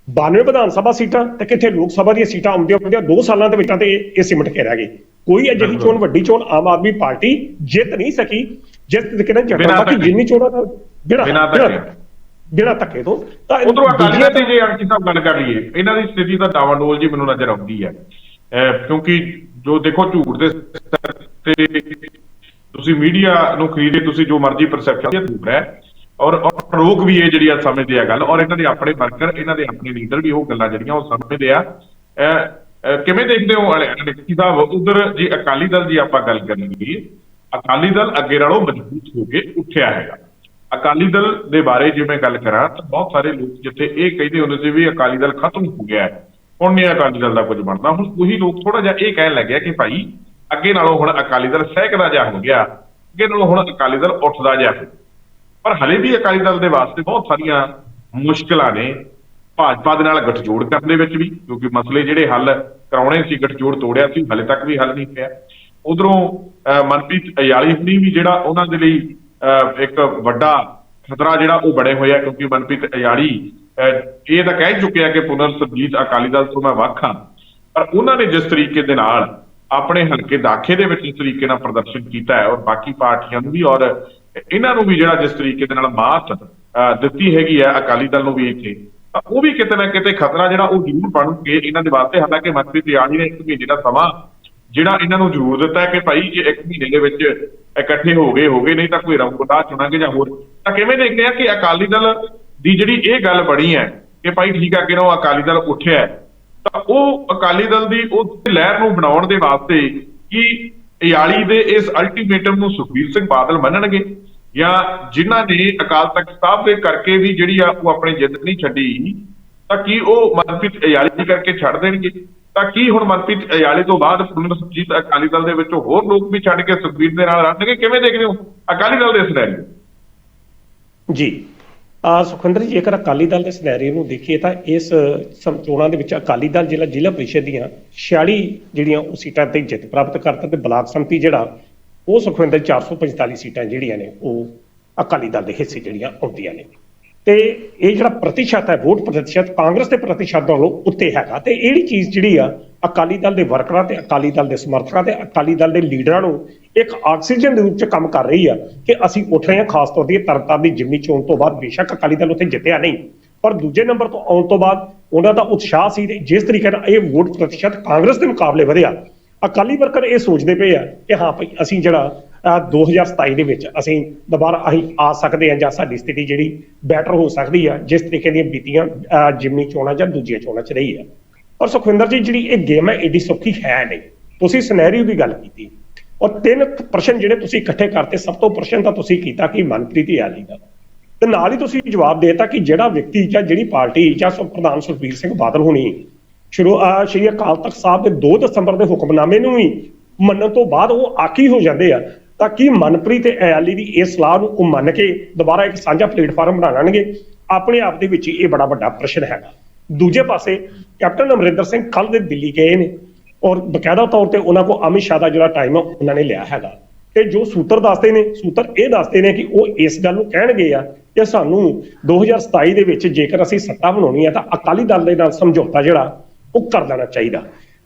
92 ਵਿਧਾਨ ਸਭਾ ਸੀਟਾਂ ਤੇ ਕਿੱਥੇ ਲੋਕ ਸਭਾ ਦੀਆਂ ਸੀਟਾਂ ਆਉਂਦੀਆਂ ਹੁੰਦੀਆਂ 2 ਸਾਲਾਂ ਦੇ ਵਿੱਚ ਤੇ ਇਹ ਸਿਮਟ ਕੇ ਰਹਿ ਗਏ ਕੋਈ ਅਜਿਹੀ। ਚੋਣ ਵੱਡੀ ਚੋਣ ਆਮ ਆਦਮੀ ਪਾਰਟੀ ਜਿੱਤ ਨਹੀਂ ਸਕੀ ਜਿਸ ਤਰੀਕੇ ਨਾਲ ਬਾਕੀ ਧੱਕੇ। ਜਿੰਨੀ ਚੋਣਾਂ ਦਾ ਬਿਨਾਂ ਬਿਨਾਂ ਧੱਕੇ। ਤੋਂ ਤਾਂ ਉਧਰੋਂ ਅਕਾਲੀ ਦੂਜੀਆਂ ਦਲ ਦੀ ਜੇ ਅੰਕਿਤ ਸਾਹਿਬ ਗੱਲ ਕਰ ਲਈਏ ਇਹਨਾਂ ਦੀ ਸਥਿਤੀ ਤਾਂ ਡਾਵਾਡੋਲ ਜੀ ਮੈਨੂੰ ਨਜ਼ਰ ਆਉਂਦੀ ਹੈ ਕਿਉਂਕਿ ਜੋ ਦੇਖੋ ਝੂਠ ਦੇ ਤੇ ਤੁਸੀਂ ਮੀਡੀਆ ਨੂੰ ਖਰੀਦੇ ਤੁਸੀਂ ਜੋ ਮਰਜ਼ੀ ਪਰਸੈਪਸ਼ਨ ਹੈ ਔਰ ਲੋਕ ਵੀ ਇਹ ਜਿਹੜੀ ਆ ਸਮਝਦੇ ਆ ਗੱਲ, ਔਰ ਇਹਨਾਂ ਦੇ ਆਪਣੇ ਵਰਕਰ, ਇਹਨਾਂ ਦੇ ਆਪਣੇ ਲੀਡਰ ਵੀ ਉਹ ਗੱਲਾਂ ਜਿਹੜੀਆਂ ਉਹ ਸਮਝਦੇ ਆ। ਕਿਵੇਂ ਦੇਖਦੇ ਹੋ ਅਲੈਕਸੀ ਸਾਹਿਬ, ਉਧਰ ਜੀ ਅਕਾਲੀ ਦਲ ਦੀ ਆਪਾਂ ਗੱਲ ਕਰੀਏ ਅਕਾਲੀ ਦਲ ਅੱਗੇ ਨਾਲੋਂ ਮਜ਼ਬੂਤ ਹੋ ਕੇ ਉੱਠਿਆ ਹੈਗਾ। ਅਕਾਲੀ ਦਲ ਦੇ ਬਾਰੇ ਜੇ ਮੈਂ ਗੱਲ ਕਰਾਂ, ਤਾਂ ਬਹੁਤ ਸਾਰੇ ਲੋਕ ਜਿੱਥੇ ਇਹ ਕਹਿੰਦੇ ਹੁੰਦੇ ਸੀ ਵੀ ਅਕਾਲੀ ਦਲ ਖਤਮ ਹੋ ਗਿਆ ਹੈ। ਹੁਣ ਨਹੀਂ ਅਕਾਲੀ ਦਲ ਦਾ ਕੁਝ ਬਣਦਾ। ਹੁਣ ਉਹੀ ਲੋਕ ਥੋੜਾ ਜਿਹਾ ਇਹ ਕਹਿਣ ਲੱਗਿਆ ਕਿ ਭਾਈ ਅੱਗੇ ਨਾਲੋਂ ਹੁਣ ਅਕਾਲੀ ਦਲ ਸਹਿਕਦਾ ਜਾ ਹੋ ਗਿਆ। ਅੱਗੇ ਨਾਲੋਂ ਹੁਣ ਅਕਾਲੀ ਦਲ ਉੱਠਦਾ ਜਾ ਹੋ ਗਿਆ। ਪਰ ਹਲੇ ਵੀ ਅਕਾਲੀ ਦਲ ਦੇ ਵਾਸਤੇ ਬਹੁਤ ਸਾਰੀਆਂ ਮੁਸ਼ਕਲਾਂ ਨੇ ਭਾਜਪਾ ਦੇ ਨਾਲ ਗਠਜੋੜ ਕਰਨ ਦੇ ਵਿੱਚ ਵੀ ਕਿਉਂਕਿ ਮਸਲੇ ਜਿਹੜੇ ਹੱਲ ਕਰਾਉਣੇ ਸੀ ਗਠਜੋੜ ਤੋੜਿਆ ਸੀ ਹਲੇ ਤੱਕ ਵੀ ਹੱਲ ਨਹੀਂ ਹੋਇਆ। ਉਧਰੋਂ ਮਨਪ੍ਰੀਤ ਅਯਾਲੀ ਹੁਣੀ ਵੀ ਜਿਹੜਾ ਉਹਨਾਂ ਦੇ ਲਈ ਅਹ, ਇੱਕ ਵੱਡਾ ਖਤਰਾ ਜਿਹੜਾ ਉਹ ਬਣੇ ਹੋਇਆ ਕਿਉਂਕਿ ਮਨਪ੍ਰੀਤ ਅਯਾਲੀ ਅਹ, ਇਹ ਤਾਂ ਕਹਿ ਚੁੱਕਿਆ ਕਿ ਪੁਨਰ ਸਰਜੀਤ ਅਕਾਲੀ ਦਲ ਤੋਂ ਮੈਂ ਵੱਖ ਹਾਂ। ਪਰ ਉਹਨਾਂ ਨੇ ਜਿਸ ਤਰੀਕੇ ਦੇ ਨਾਲ ਆਪਣੇ ਹਲਕੇ ਦਾਖੇ ਦੇ ਵਿੱਚ ਇਸ ਤਰੀਕੇ ਨਾਲ ਪ੍ਰਦਰਸ਼ਨ ਕੀਤਾ ਹੈ ਔਰ ਬਾਕੀ ਪਾਰਟੀਆਂ ਨੂੰ ਵੀ ਔਰ ਇਹਨਾਂ ਨੂੰ ਵੀ ਜਿਹੜਾ ਜਿਸ ਤਰੀਕੇ ਦੇ ਨਾਲ ਮਾਤ ਦਿੱਤੀ ਹੈਗੀ ਹੈ ਅਕਾਲੀ ਦਲ ਨੂੰ ਵੀ ਇੱਥੇ ਉਹ ਵੀ ਕਿਤੇ ਨਾ ਕਿਤੇ ਖਤਰਾ ਜਿਹੜਾ ਉਹ ਜ਼ਰੂਰ ਬਣਨਗੇ। ਇਹਨਾਂ ਦੇ ਵਾਸਤੇ ਹਾਲਾਂਕਿ ਮਨਪ੍ਰੀਤ ਯਾਨੀ ਨੇ ਇੱਕ ਮਹੀਨੇ ਦਾ ਸਮਾਂ ਜਿਹੜਾ ਇਹਨਾਂ ਨੂੰ ਜ਼ਰੂਰ ਦਿੱਤਾ ਹੈ ਕਿ ਭਾਈ ਜੇ ਇੱਕ ਮਹੀਨੇ ਦੇ ਵਿੱਚ ਇਕੱਠੇ ਹੋ ਗਏ ਹੋ ਗਏ, ਨਹੀਂ ਤਾਂ ਕੋਈ ਰੰਗਦਾ ਚੁਣਾਂਗੇ ਜਾਂ ਹੋਰ। ਤਾਂ ਕਿਵੇਂ ਦੇਖਦੇ ਆ ਕਿ ਅਕਾਲੀ ਦਲ ਦੀ ਜਿਹੜੀ ਇਹ ਗੱਲ ਬਣੀ ਹੈ ਕਿ ਭਾਈ ਠੀਕ ਆ ਕਿ ਨਾ ਅਕਾਲੀ ਦਲ ਉੱਠਿਆ ਤਾਂ ਉਹ ਅਕਾਲੀ ਦਲ ਦੀ ਉਹ ਲਹਿਰ ਨੂੰ ਬਣਾਉਣ ਦੇ ਵਾਸਤੇ ਕਿ ਇਆਲੀ ਦੇ ਇਸ ਅਲਟੀਮੇਟਮ ਨੂੰ ਸੁਖਬੀਰ ਸਿੰਘ ਬਾਦਲ ਮੰਨਣਗੇ ਜਾਂ ਜਿਨ੍ਹਾਂ ਨੇ ਅਕਾਲ ਤਖਤ ਸਾਹਿਬ ਦੇ ਕਰਕੇ ਵੀ ਜਿਹੜੀ ਆ ਉਹ ਆਪਣੀ ਜਿੱਦ ਨਹੀਂ ਛੱਡੀ, ਤਾਂ ਕੀ ਉਹ ਮਨਪ੍ਰੀਤ ਇਆਲੀ ਕਰਕੇ ਛੱਡ ਦੇਣਗੇ? ਤਾਂ ਕੀ ਹੁਣ ਮਨਪ੍ਰੀਤ ਇਆਲੀ ਤੋਂ ਬਾਅਦ ਪੁਨਰਸਜੀਤ ਅਕਾਲੀ ਦਲ ਦੇ ਵਿੱਚੋਂ ਹੋਰ ਲੋਕ ਵੀ ਛੱਡ ਕੇ ਸੁਖਬੀਰ ਦੇ ਨਾਲ ਰਹਿਣਗੇ ਕਿਵੇਂ ਦੇਖਦੇ ਹੋ ਅਕਾਲੀ ਦਲ ਦੇ ਇਸ ਸਿਨੈਰੀਓ ਜੀ। ਆ ਸੁਖਵਿੰਦਰ ਜੀ, ਜੇਕਰ ਅਕਾਲੀ ਦਲ ਦੇ ਸਿਨੈਰੀਓ ਨੂੰ ਦੇਖੀਏ ਤਾਂ ਇਸ ਚੋਣਾਂ ਦੇ ਵਿੱਚ ਅਕਾਲੀ ਦਲ ਜ਼ਿਲ੍ਹਾ ਜ਼ਿਲ੍ਹਾ ਪ੍ਰੀਸ਼ਦ ਦੀਆਂ 46 ਜਿਹੜੀਆਂ ਉਹ ਸੀਟਾਂ ਤੇ ਜਿੱਤ ਪ੍ਰਾਪਤ ਕਰਤਾ ਤੇ ਬਲਾਕ ਸੰਮਤੀ ਜਿਹੜਾ, ਉਹ ਸੁਖਵਿੰਦਰ 445 ਸੀਟਾਂ ਜਿਹੜੀਆਂ ਨੇ, ਉਹ ਅਕਾਲੀ ਦਲ ਦੇ ਹਿੱਸੇ ਜਿਹੜੀਆਂ ਆਉਂਦੀਆਂ ਨੇ। ਤੇ ਇਹ ਜਿਹੜਾ ਪ੍ਰਤੀਸ਼ਤ ਹੈ, ਵੋਟ ਪ੍ਰਤੀਸ਼ਤ ਕਾਂਗਰਸ ਦੇ ਪ੍ਰਤੀਸ਼ਤ ਨਾਲੋਂ ਉੱਤੇ ਹੈਗਾ ਤੇ ਇਹੜੀ ਚੀਜ਼ ਜਿਹੜੀ ਆ ਅਕਾਲੀ ਦਲ ਦੇ ਵਰਕਰਾਂ ਤੇ ਅਕਾਲੀ ਦਲ ਦੇ ਸਮਰਥਕਾਂ ਤੇ ਅਕਾਲੀ ਦਲ ਦੇ ਲੀਡਰਾਂ ਨੂੰ ਇੱਕ ਆਕਸੀਜਨ ਦੇ ਰੂਪ ਚ ਕੰਮ ਕਰ ਰਹੀ ਆ ਕਿ ਅਸੀਂ ਉੱਠ ਰਹੇ ਹਾਂ ਖਾਸ ਤੌਰ ਤੇ ਤਰਨਤਾਰਨ ਦੀ ਜਿਮਨੀ ਚੋਣ ਤੋਂ ਬਾਅਦ ਬੇਸ਼ੱਕ ਅਕਾਲੀ ਦਲ ਉੱਥੇ ਜਿੱਤਿਆ ਨਹੀਂ। ਪਰ ਦੂਜੇ ਨੰਬਰ ਤੋਂ ਆਉਣ ਤੋਂ ਬਾਅਦ ਉਹਨਾਂ ਦਾ ਉਤਸ਼ਾਹ ਸੀ ਜਿਸ ਤਰੀਕੇ ਨਾਲ ਇਹ ਵੋਟ ਪ੍ਰਤੀਸ਼ਤ ਕਾਂਗਰਸ ਦੇ ਮੁਕਾਬਲੇ ਵਧਿਆ। ਅਕਾਲੀ ਵਰਕਰ ਇਹ ਸੋਚਦੇ ਪਏ ਆ ਕਿ ਹਾਂ ਭਈ, ਅਸੀਂ ਜਿਹੜਾ ਅਹ 2027 ਦੇ ਵਿੱਚ ਅਸੀਂ ਦੁਬਾਰਾ ਅਸੀਂ ਆ ਸਕਦੇ ਹਾਂ ਜਾਂ ਸਾਡੀ ਸਥਿਤੀ ਜਿਹੜੀ ਬੈਟਰ ਹੋ ਸਕਦੀ ਆ, ਜਿਸ ਤਰੀਕੇ ਦੀਆਂ ਬੀਤੀਆਂ ਅਹ ਜਿਮਨੀ ਚੋਣਾਂ ਜਾਂ ਦੂਜੀਆਂ ਚੋਣਾਂ ਚ ਰਹੀ ਆ। ਔਰ ਸੁਖਵਿੰਦਰ ਜੀ, ਜਿਹੜੀ ਇਹ ਗੇਮ ਹੈ, ਏਡੀ ਸੌਖੀ ਹੈ ਨਹੀਂ। ਤੁਸੀਂ ਸਿਨੈਰੀਓ ਦੀ ਗੱਲ ਕੀਤੀ। ਔਰ ਤਿੰਨ ਪ੍ਰਸ਼ਨ ਜਿਹੜੇ ਤੁਸੀਂ ਇਕੱਠੇ ਕਰਤੇ, ਸਭ ਤੋਂ ਪ੍ਰਸ਼ਨ ਤਾਂ ਤੁਸੀਂ ਕੀਤਾ ਕਿ ਮਨਪ੍ਰੀਤ ਯਾਲੀ ਦਾ। ਤੇ ਨਾਲ ਹੀ ਤੁਸੀਂ ਜਵਾਬ ਦੇਤਾ ਕਿ ਜਿਹੜਾ ਵਿਅਕਤੀ ਜਾਂ ਜਿਹੜੀ ਪਾਰਟੀ ਜਾਂ ਸੋ ਪ੍ਰਧਾਨ ਸੁਖਬੀਰ ਸਿੰਘ ਬਾਦਲ ਹੋਣੀ, ਸ਼ੁਰੂ ਆ ਸ਼੍ਰੀ ਅਕਾਲ ਤਖਤ ਸਾਹਿਬ ਦੇ 2 ਦਸੰਬਰ ਦੇ ਹੁਕਮਨਾਮੇ ਨੂੰ ਵੀ ਮੰਨਣ ਤੋਂ ਬਾਅਦ ਉਹ ਆਕੀ ਹੋ ਜਾਂਦੇ ਆ, ਤਾਂ ਕੀ ਮਨਪ੍ਰੀਤ ਤੇ ਅਯਾਲੀ ਦੀ ਇਸ ਸਲਾਹ ਨੂੰ ਉਹ ਮੰਨ ਕੇ ਦੁਬਾਰਾ ਇੱਕ ਸਾਂਝਾ ਪਲੇਟਫਾਰਮ ਬਣਾ ਲੈਣਗੇ? ਆਪਣੇ ਆਪ ਦੇ ਵਿੱਚ ਹੀ ਇਹ ਬੜਾ ਵੱਡਾ ਪ੍ਰਸ਼ਨ ਹੈਗਾ। ਦੂਜੇ ਪਾਸੇ ਕੈਪਟਨ ਅਮਰਿੰਦਰ ਸਿੰਘ ਕੱਲ ਦੇ ਦਿੱਲੀ ਗਏ ਨੇ ਔਰ ਬਕਾਇਦਾ ਤੌਰ ਤੇ ਉਹਨਾਂ ਕੋ ਅਮਿਤ ਸ਼ਾਹ ਦਾ ਜਿਹੜਾ ਟਾਈਮ ਉਹਨਾਂ ਨੇ ਲਿਆ ਹੈਗਾ। ਤੇ ਜੋ ਸੂਤਰ ਦੱਸਦੇ ਨੇ, ਸੂਤਰ ਇਹ ਦੱਸਦੇ ਨੇ ਕਿ ਉਹ ਇਸ ਗੱਲ ਨੂੰ ਕਹਿਣਗੇ ਆ ਕਿ ਸਾਨੂੰ 2027 ਦੇ ਵਿੱਚ ਜੇਕਰ ਅਸੀਂ ਸੱਤਾ ਬਣਾਉਣੀ ਹੈ ਤਾਂ ਅਕਾਲੀ ਦਲ ਦੇ ਨਾਲ ਸਮਝੌਤਾ ਜਿਹੜਾ, ਉਹ ਕਰ ਲੈਣਾ ਚਾਹੀਦਾ।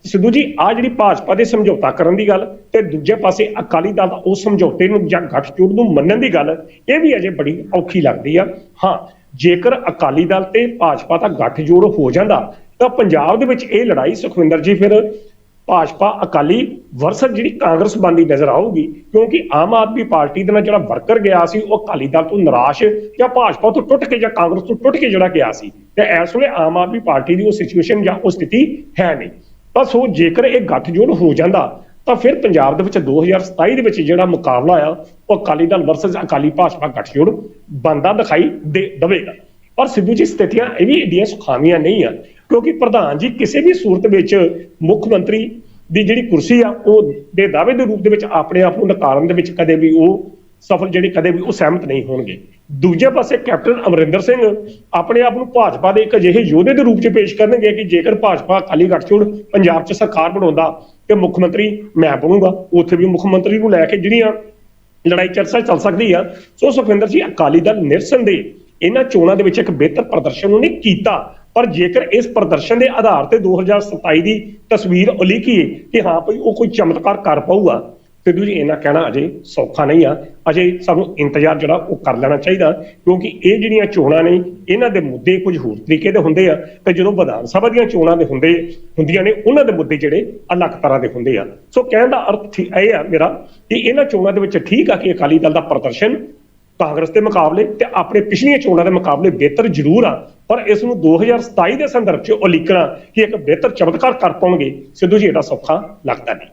ਸਿੱਧੂ ਜੀ ਆ ਜਿਹੜੀ ਭਾਜਪਾ ਦੇ ਸਮਝੌਤਾ ਕਰਨ ਦੀ ਗੱਲ ਤੇ ਦੂਜੇ ਪਾਸੇ ਅਕਾਲੀ ਦਲ ਦਾ ਉਹ ਸਮਝੌਤੇ ਨੂੰ ਜਾਂ ਗੱਠਜੋੜ ਨੂੰ ਮੰਨਣ ਦੀ ਗੱਲ, ਇਹ ਵੀ ਅਜੇ ਬੜੀ ਔਖੀ ਲੱਗਦੀ ਆ। ਹਾਂ ਜੇਕਰ ਅਕਾਲੀ ਦਲ ਤੇ ਭਾਜਪਾ ਦਾ ਗੱਠਜੋੜ ਹੋ ਜਾਂਦਾ, ਤਾਂ ਪੰਜਾਬ ਦੇ ਵਿੱਚ ਇਹ ਲੜਾਈ, ਸੁਖਵਿੰਦਰ ਜੀ, ਫਿਰ ਭਾਜਪਾ ਅਕਾਲੀ ਵਰਸਸ ਜਿਹੜੀ ਕਾਂਗਰਸ ਬੰਦੀ ਨਜ਼ਰ ਆਊਗੀ, ਕਿਉਂਕਿ ਆਮ ਆਦਮੀ ਪਾਰਟੀ ਦੇ ਨਾਲ ਜਿਹੜਾ ਵਰਕਰ ਗਿਆ ਸੀ, ਉਹ ਅਕਾਲੀ ਦਲ ਤੋਂ ਨਿਰਾਸ਼ ਜਾਂ ਭਾਜਪਾ ਤੋਂ ਟੁੱਟ ਕੇ ਜਾਂ ਕਾਂਗਰਸ ਤੋਂ ਟੁੱਟ ਕੇ ਜਿਹੜਾ ਗਿਆ ਸੀ, ਤੇ ਇਸ ਵੇਲੇ ਆਮ ਆਦਮੀ ਪਾਰਟੀ ਦੀ ਉਹ ਸਿਚੁਏਸ਼ਨ ਜਾਂ ਉਹ ਸਥਿਤੀ ਹੈ ਨਹੀਂ। ਤਾਂ ਸੋ ਜੇਕਰ ਇਹ ਗੱਠਜੋੜ ਹੋ ਜਾਂਦਾ ਤਾਂ ਫਿਰ ਪੰਜਾਬ ਦੇ ਵਿੱਚ 2027 ਦੇ ਵਿੱਚ ਜਿਹੜਾ ਮੁਕਾਬਲਾ ਆ, ਉਹ ਅਕਾਲੀ ਦਲ ਵਰਸਸ ਅਕਾਲੀ ਭਾਜਪਾ ਗੱਠਜੋੜ ਬੰਦਾ ਦਿਖਾਈ ਦੇ ਦਵੇਗਾ। ਪਰ ਸਿੱਧੂ ਜੀ, ਸਥਿਤੀਆਂ ਇਹ ਵੀ ਏਡੀਆਂ ਸੁਖਾਵੀਆਂ ਨਹੀਂ ਆ, ਕਿਉਂਕਿ ਪ੍ਰਧਾਨ ਜੀ ਕਿਸੇ ਵੀ ਸੂਰਤ ਵਿੱਚ ਮੁੱਖ ਮੰਤਰੀ ਦੀ ਜਿਹੜੀ ਕੁਰਸੀ ਆ, ਉਹ ਦੇ ਦਾਅਵੇ ਦੇ ਰੂਪ ਦੇ ਵਿੱਚ ਆਪਣੇ ਆਪ ਨੂੰ ਨਕਾਰਨ ਦੇ ਵਿੱਚ ਕਦੇ ਵੀ ਉਹ ਸਫਲ, ਜਿਹੜੇ ਕਦੇ ਵੀ ਉਹ ਸਹਿਮਤ ਨਹੀਂ ਹੋਣਗੇ। ਦੂਜੇ ਪਾਸੇ ਕੈਪਟਨ ਅਮਰਿੰਦਰ ਸਿੰਘ ਆਪਣੇ ਆਪ ਨੂੰ ਭਾਜਪਾ ਦੇ ਇੱਕ ਅਜਿਹੇ ਯੋਧੇ ਦੇ ਰੂਪ 'ਚ ਪੇਸ਼ ਕਰਨਗੇ ਕਿ ਜੇਕਰ ਭਾਜਪਾ ਅਕਾਲੀ ਗੱਠਜੋੜ ਪੰਜਾਬ 'ਚ ਸਰਕਾਰ ਬਣਾਉਂਦਾ ਤੇ ਮੁੱਖ ਮੰਤਰੀ ਮੈਂ ਬਣੂੰਗਾ, ਉੱਥੇ ਵੀ ਮੁੱਖ ਮੰਤਰੀ ਨੂੰ ਲੈ ਕੇ ਜਿਹੜੀਆਂ ਲੜਾਈ ਚਰਚਾ ਚੱਲ ਸਕਦੀ ਆ। ਸੋ ਸੁਖਵਿੰਦਰ ਜੀ, ਅਕਾਲੀ ਦਲ ਨਿਰਸਨ ਦੇ ਇਹਨਾਂ ਚੋਣਾਂ ਦੇ ਵਿੱਚ ਇੱਕ ਬਿਹਤਰ ਪ੍ਰਦਰਸ਼ਨ ਉਹਨੇ ਕੀਤਾ। ਪਰ ਜੇਕਰ ਇਸ ਪ੍ਰਦਰਸ਼ਨ ਦੇ ਆਧਾਰ ਤੇ 2027 ਦੀ ਤਸਵੀਰ ਉਲੀਕੀਏ ਕਿ ਹਾਂ ਭਈ ਉਹ ਕੋਈ ਚਮਤਕਾਰ ਕਰ ਪਾਊਗਾ ਸਿੱਧੂ ਜੀ ਇਹਨਾਂ ਕਹਿਣਾ ਅਜੇ ਸੌਖਾ ਨਹੀਂ ਆ। ਅਜੇ ਸਾਨੂੰ ਇੰਤਜ਼ਾਰ ਜਿਹੜਾ ਉਹ ਕਰ ਲੈਣਾ ਚਾਹੀਦਾ, ਕਿਉਂਕਿ ਇਹ ਜਿਹੜੀਆਂ ਚੋਣਾਂ ਨੇ, ਇਹਨਾਂ ਦੇ ਮੁੱਦੇ ਕੁਝ ਹੋਰ ਤਰੀਕੇ ਦੇ ਹੁੰਦੇ ਆ। ਤੇ ਜਦੋਂ ਵਿਧਾਨ ਸਭਾ ਦੀਆਂ ਚੋਣਾਂ ਦੇ ਹੁੰਦੇ, ਹੁੰਦੀਆਂ ਨੇ, ਉਹਨਾਂ ਦੇ ਮੁੱਦੇ ਜਿਹੜੇ ਅਲੱਗ ਤਰ੍ਹਾਂ ਦੇ ਹੁੰਦੇ ਆ। ਸੋ ਕਹਿਣ ਦਾ ਅਰਥ ਠੀ- ਇਹ ਆ ਮੇਰਾ ਕਿ ਇਹਨਾਂ ਚੋਣਾਂ ਦੇ ਵਿੱਚ ਠੀਕ ਆ ਕਿ ਅਕਾਲੀ ਦਲ ਦਾ ਪ੍ਰਦਰਸ਼ਨ ਕਾਂਗਰਸ ਦੇ ਮੁਕਾਬਲੇ ਤੇ ਆਪਣੇ ਪਿਛਲੀਆਂ ਚੋਣਾਂ ਦੇ ਮੁਕਾਬਲੇ ਬਿਹਤਰ ਜ਼ਰੂਰ ਆ। ਪਰ ਇਸ ਨੂੰ 2027 ਦੇ ਸੰਦਰਭ 'ਚ ਉਲੀਕਣਾ ਕਿ ਇੱਕ ਬਿਹਤਰ ਚਮਤਕਾਰ ਕਰ ਪਾਉਣਗੇ, ਸਿੱਧੂ ਜੀ, ਇਹਦਾ ਸੌਖਾ ਲੱਗਦਾ ਨਹੀਂ।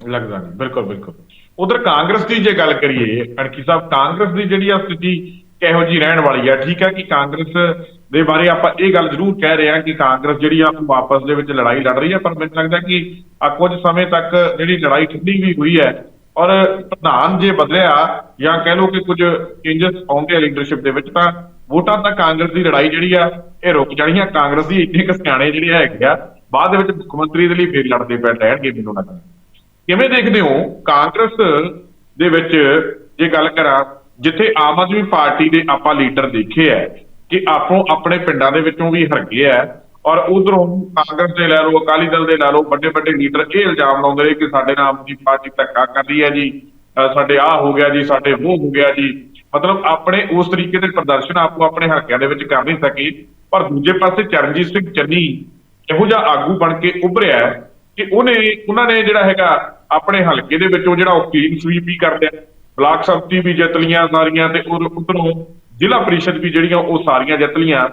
ਲੱਗਦਾ ਨਹੀਂ, ਬਿਲਕੁਲ ਬਿਲਕੁਲ। ਉਧਰ ਕਾਂਗਰਸ ਦੀ ਜੇ ਗੱਲ ਕਰੀਏ, ਅਣਖੀ ਸਾਹਿਬ, ਕਾਂਗਰਸ ਦੀ ਜਿਹੜੀ ਆ ਸਥਿਤੀ ਕਿਹੋ ਜੀ ਰਹਿਣ ਵਾਲੀ ਆ? ਠੀਕ ਹੈ ਕਿ ਕਾਂਗਰਸ ਦੇ ਬਾਰੇ ਆਪਾਂ ਇਹ ਗੱਲ ਜ਼ਰੂਰ ਕਹਿ ਰਹੇ ਹਾਂ ਕਿ ਕਾਂਗਰਸ ਜਿਹੜੀ ਆ, ਉਹ ਆਪਸ ਦੇ ਵਿੱਚ ਲੜਾਈ ਲੜ ਰਹੀ ਹੈ ਪਰ ਮੈਨੂੰ ਲੱਗਦਾ ਕਿ ਆ ਕੁਝ ਸਮੇਂ ਤੱਕ ਜਿਹੜੀ ਲੜਾਈ ਠੰਡੀ ਵੀ ਹੋਈ ਹੈ ਔਰ ਪ੍ਰਧਾਨ ਜੇ ਬਦਲਿਆ ਜਾਂ ਕਹਿ ਲਓ ਕਿ ਕੁਝ ਚੇਂਜਸ ਆਉਂਦੇ ਆ ਲੀਡਰਸ਼ਿਪ ਦੇ ਵਿੱਚ, ਤਾਂ ਵੋਟਾਂ ਤਾਂ ਕਾਂਗਰਸ ਦੀ ਲੜਾਈ ਜਿਹੜੀ ਆ, ਇਹ ਰੁਕ ਜਾਣੀ ਆ ਕਾਂਗਰਸ ਦੀ ਇੰਨੇ ਕੁ ਸਿਆਣੇ ਜਿਹੜੇ ਹੈਗੇ ਆ, ਬਾਅਦ ਦੇ ਵਿੱਚ ਮੁੱਖ ਮੰਤਰੀ ਦੇ ਲਈ ਫੇਰ ਲੜਦੇ ਪੈ ਰਹਿਣਗੇ ਮੈਨੂੰ ਲੱਗਦਾ। ਕਿਵੇਂ ਦੇਖਦੇ ਹੋ ਕਾਂਗਰਸ ਦੇ ਵਿੱਚ ਜੇ ਗੱਲ ਕਰਾਂ, ਜਿੱਥੇ ਆਮ ਆਦਮੀ ਪਾਰਟੀ ਦੇ ਆਪਾਂ ਲੀਡਰ ਦੇਖੇ ਆ, ਕਿ ਆਪੋ ਆਪਣੇ ਪਿੰਡਾਂ ਦੇ ਵਿੱਚੋਂ ਵੀ ਹਰਗੇ ਆ, ਔਰ ਉਧਰੋਂ ਕਾਂਗਰਸ ਦੇ ਲੈ ਲਓ, ਅਕਾਲੀ ਦਲ ਦੇ ਲੈ ਲਓ ਵੱਡੇ ਵੱਡੇ ਲੀਡਰ ਇਹ ਇਲਜ਼ਾਮ ਲਾਉਂਦੇ ਨੇ ਕਿ ਸਾਡੇ ਨਾਲ ਆਮ ਆਦਮੀ ਪਾਰਟੀ ਧੱਕਾ ਕਰ ਰਹੀ ਹੈ ਜੀ ਅਹ ਸਾਡੇ ਆਹ ਹੋ ਗਿਆ ਜੀ, ਸਾਡੇ ਉਹ ਹੋ ਗਿਆ ਜੀ। ਮਤਲਬ ਆਪਣੇ ਉਸ ਤਰੀਕੇ ਦੇ ਪ੍ਰਦਰਸ਼ਨ ਆਪੋ ਆਪਣੇ ਹਲਕਿਆਂ ਦੇ ਵਿੱਚ ਕਰ ਨਹੀਂ ਸਕੇ, ਪਰ ਦੂਜੇ ਪਾਸੇ ਚਰਨਜੀਤ ਸਿੰਘ ਚੰਨੀ ਇਹੋ ਜਿਹਾ ਆਗੂ ਬਣ ਕੇ ਉਭਰਿਆ, ਕਿ ਉਹਨੇ, ਉਹਨਾਂ ਨੇ ਜਿਹੜਾ ਹੈਗਾ ਆਪਣੇ ਹਲਕੇ ਦੇ ਵਿੱਚੋਂ ਜਿਹੜਾ ਉਹ ਕਲੀਨ ਸਵੀਪ ਵੀ ਕਰਦੇ ਆ, ਬਲਾਕ ਸੰਮਤੀ ਵੀ ਜਿੱਤ ਲੀਆਂ ਸਾਰੀਆਂ ਤੇ ਉਧਰੋਂ ਜ਼ਿਲ੍ਹਾ ਪ੍ਰੀਸ਼ਦ ਵੀ ਜਿਹੜੀਆਂ ਉਹ ਸਾਰੀਆਂ ਜਿੱਤ ਲੀਆਂ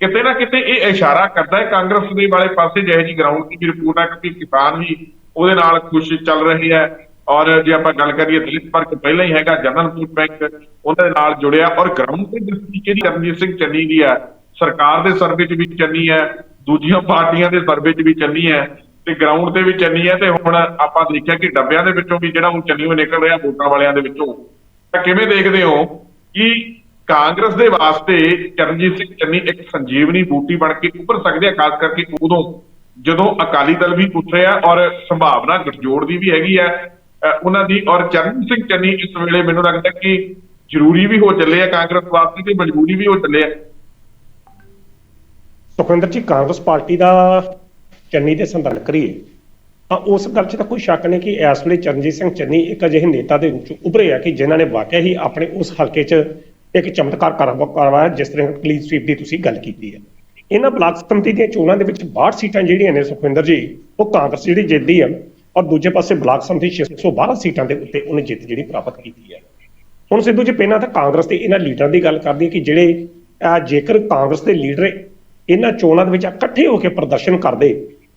ਕਿਤੇ ਨਾ ਕਿਤੇ ਇਹ ਇਸ਼ਾਰਾ ਕਰਦਾ ਹੈ, ਕਾਂਗਰਸ ਦੇ ਵਾਲੇ ਪਾਸੇ ਜਿਹੇ ਜੀ ਗਰਾਊਂਡ ਦੀ ਰਿਪੋਰਟ ਹੈ ਕਿ ਕਿਸਾਨ ਵੀ ਉਹਦੇ ਨਾਲ ਖੁਸ਼ ਚੱਲ ਰਹੇ ਹੈ ਔਰ ਜੇ ਆਪਾਂ ਗੱਲ ਕਰੀਏ ਦਲਿਤ ਵਰਗ, ਪਹਿਲਾਂ ਹੀ ਹੈਗਾ ਜਨਰਲ ਫੂਡ ਬੈਂਕ, ਉਹਨਾਂ ਦੇ ਨਾਲ ਜੁੜਿਆ। ਔਰ ਗਰਾਊਂਡ ਤੇ ਜਿਸ ਤਰੀਕੇ ਰਣਜੀਤ ਸਿੰਘ ਚੰਨੀ ਦੀ ਹੈ ਸਰਕਾਰ ਦੇ ਸਰਵੇ 'ਚ ਵੀ ਚੰਨੀ ਹੈ ਦੂਜੀਆਂ ਪਾਰਟੀਆਂ ਦੇ ਸਰਵੇ 'ਚ ਵੀ ਚੰਨੀ ਹੈ ਤੇ ਗਰਾਊਂਡ ਤੇ ਵੀ ਚੰਨੀ ਹੈ ਤੇ ਹੁਣ ਆਪਾਂ ਦੇਖਿਆ ਕਿ ਡੱਬਿਆਂ ਦੇ ਵਿੱਚੋਂ ਵੀ ਜਿਹੜਾ ਉਹ ਚੰਨੀ ਉਹ ਨਿਕਲ ਰਿਹਾ ਵੋਟਾਂ ਵਾਲਿਆਂ ਦੇ ਵਿੱਚੋਂ, ਤਾਂ ਕਿਵੇਂ ਦੇਖਦੇ ਹੋ ਕਿ ਕਾਂਗਰਸ ਦੇ ਵਾਸਤੇ ਚਰਨਜੀਤ ਸਿੰਘ ਚੰਨੀ ਇੱਕ ਸੰਜੀਵਨੀ ਬੂਟੀ ਬਣ ਕੇ ਉੱਪਰ ਸਕਦੇ ਆ, ਖਾਸ ਕਰਕੇ ਉਦੋਂ ਜਦੋਂ ਅਕਾਲੀ ਦਲ ਵੀ ਉੱਠ ਰਿਹਾ ਔਰ ਸੰਭਾਵਨਾ ਗਠਜੋੜ ਦੀ ਵੀ ਹੈਗੀ ਹੈ ਉਹਨਾਂ ਦੀ ਔਰ ਚਰਨਜੀਤ ਸਿੰਘ ਚੰਨੀ ਇਸ ਵੇਲੇ ਮੈਨੂੰ ਲੱਗਦਾ ਕਿ ਜ਼ਰੂਰੀ ਵੀ ਹੋ ਚੱਲੇ ਆ ਕਾਂਗਰਸ ਵਾਸਤੇ ਤੇ ਮਜਬੂਰੀ ਵੀ ਹੋ ਚੱਲੇ ਆ। ਸੁਖਵਿੰਦਰ ਜੀ, ਕਾਂਗਰਸ ਪਾਰਟੀ ਦਾ ਚੰਨੀ ਦੇ ਸੰਦਰਭ ਕਰੀਏ ਤਾਂ ਉਸ ਗੱਲ 'ਚ ਤਾਂ ਕੋਈ ਸ਼ੱਕ ਨਹੀਂ ਕਿ ਇਸ ਵੇਲੇ ਚਰਨਜੀਤ ਸਿੰਘ ਚੰਨੀ ਇੱਕ ਅਜਿਹੇ ਨੇਤਾ ਦੇ ਰੂਪ 'ਚ ਉੱਭਰੇ ਆ ਕਿ ਜਿਨ੍ਹਾਂ ਨੇ ਵਾਕਿਆ ਹੀ ਆਪਣੇ ਉਸ ਹਲਕੇ 'ਚ ਇੱਕ ਚਮਤਕਾਰ ਕਰਵਾਇਆ ਜਿਸ ਤਰ੍ਹਾਂ ਕਲੀਨ ਸਵੀਪ ਦੀ ਤੁਸੀਂ ਗੱਲ ਕੀਤੀ ਹੈ। ਇਹਨਾਂ ਬਲਾਕ ਸੰਮਤੀ ਦੀਆਂ ਚੋਣਾਂ ਦੇ ਵਿੱਚ 62 ਸੀਟਾਂ ਜਿਹੜੀਆਂ ਨੇ ਸੁਖਵਿੰਦਰ ਜੀ ਉਹ ਕਾਂਗਰਸ ਜਿਹੜੀ ਜਿੱਤਦੀ ਹੈ ਔਰ ਦੂਜੇ ਪਾਸੇ ਬਲਾਕ ਸੰਮਤੀ 612 ਸੀਟਾਂ ਦੇ ਉੱਤੇ ਉਹਨੇ ਜਿੱਤ ਜਿਹੜੀ ਪ੍ਰਾਪਤ ਕੀਤੀ ਹੈ। ਹੁਣ ਸਿੱਧੂ ਜੀ ਪਹਿਲਾਂ ਤਾਂ ਕਾਂਗਰਸ ਦੇ ਇਹਨਾਂ ਲੀਡਰਾਂ ਦੀ ਗੱਲ ਕਰਦੀ ਹੈ ਕਿ ਜਿਹੜੇ ਅਹ, ਜੇਕਰ ਕਾਂਗਰਸ ਦੇ ਲੀਡਰ ਇਹਨਾਂ ਚੋਣਾਂ ਦੇ ਵਿੱਚ ਇਕੱਠੇ ਹੋ ਕੇ ਪ੍ਰਦਰਸ਼ਨ ਕਰਦੇ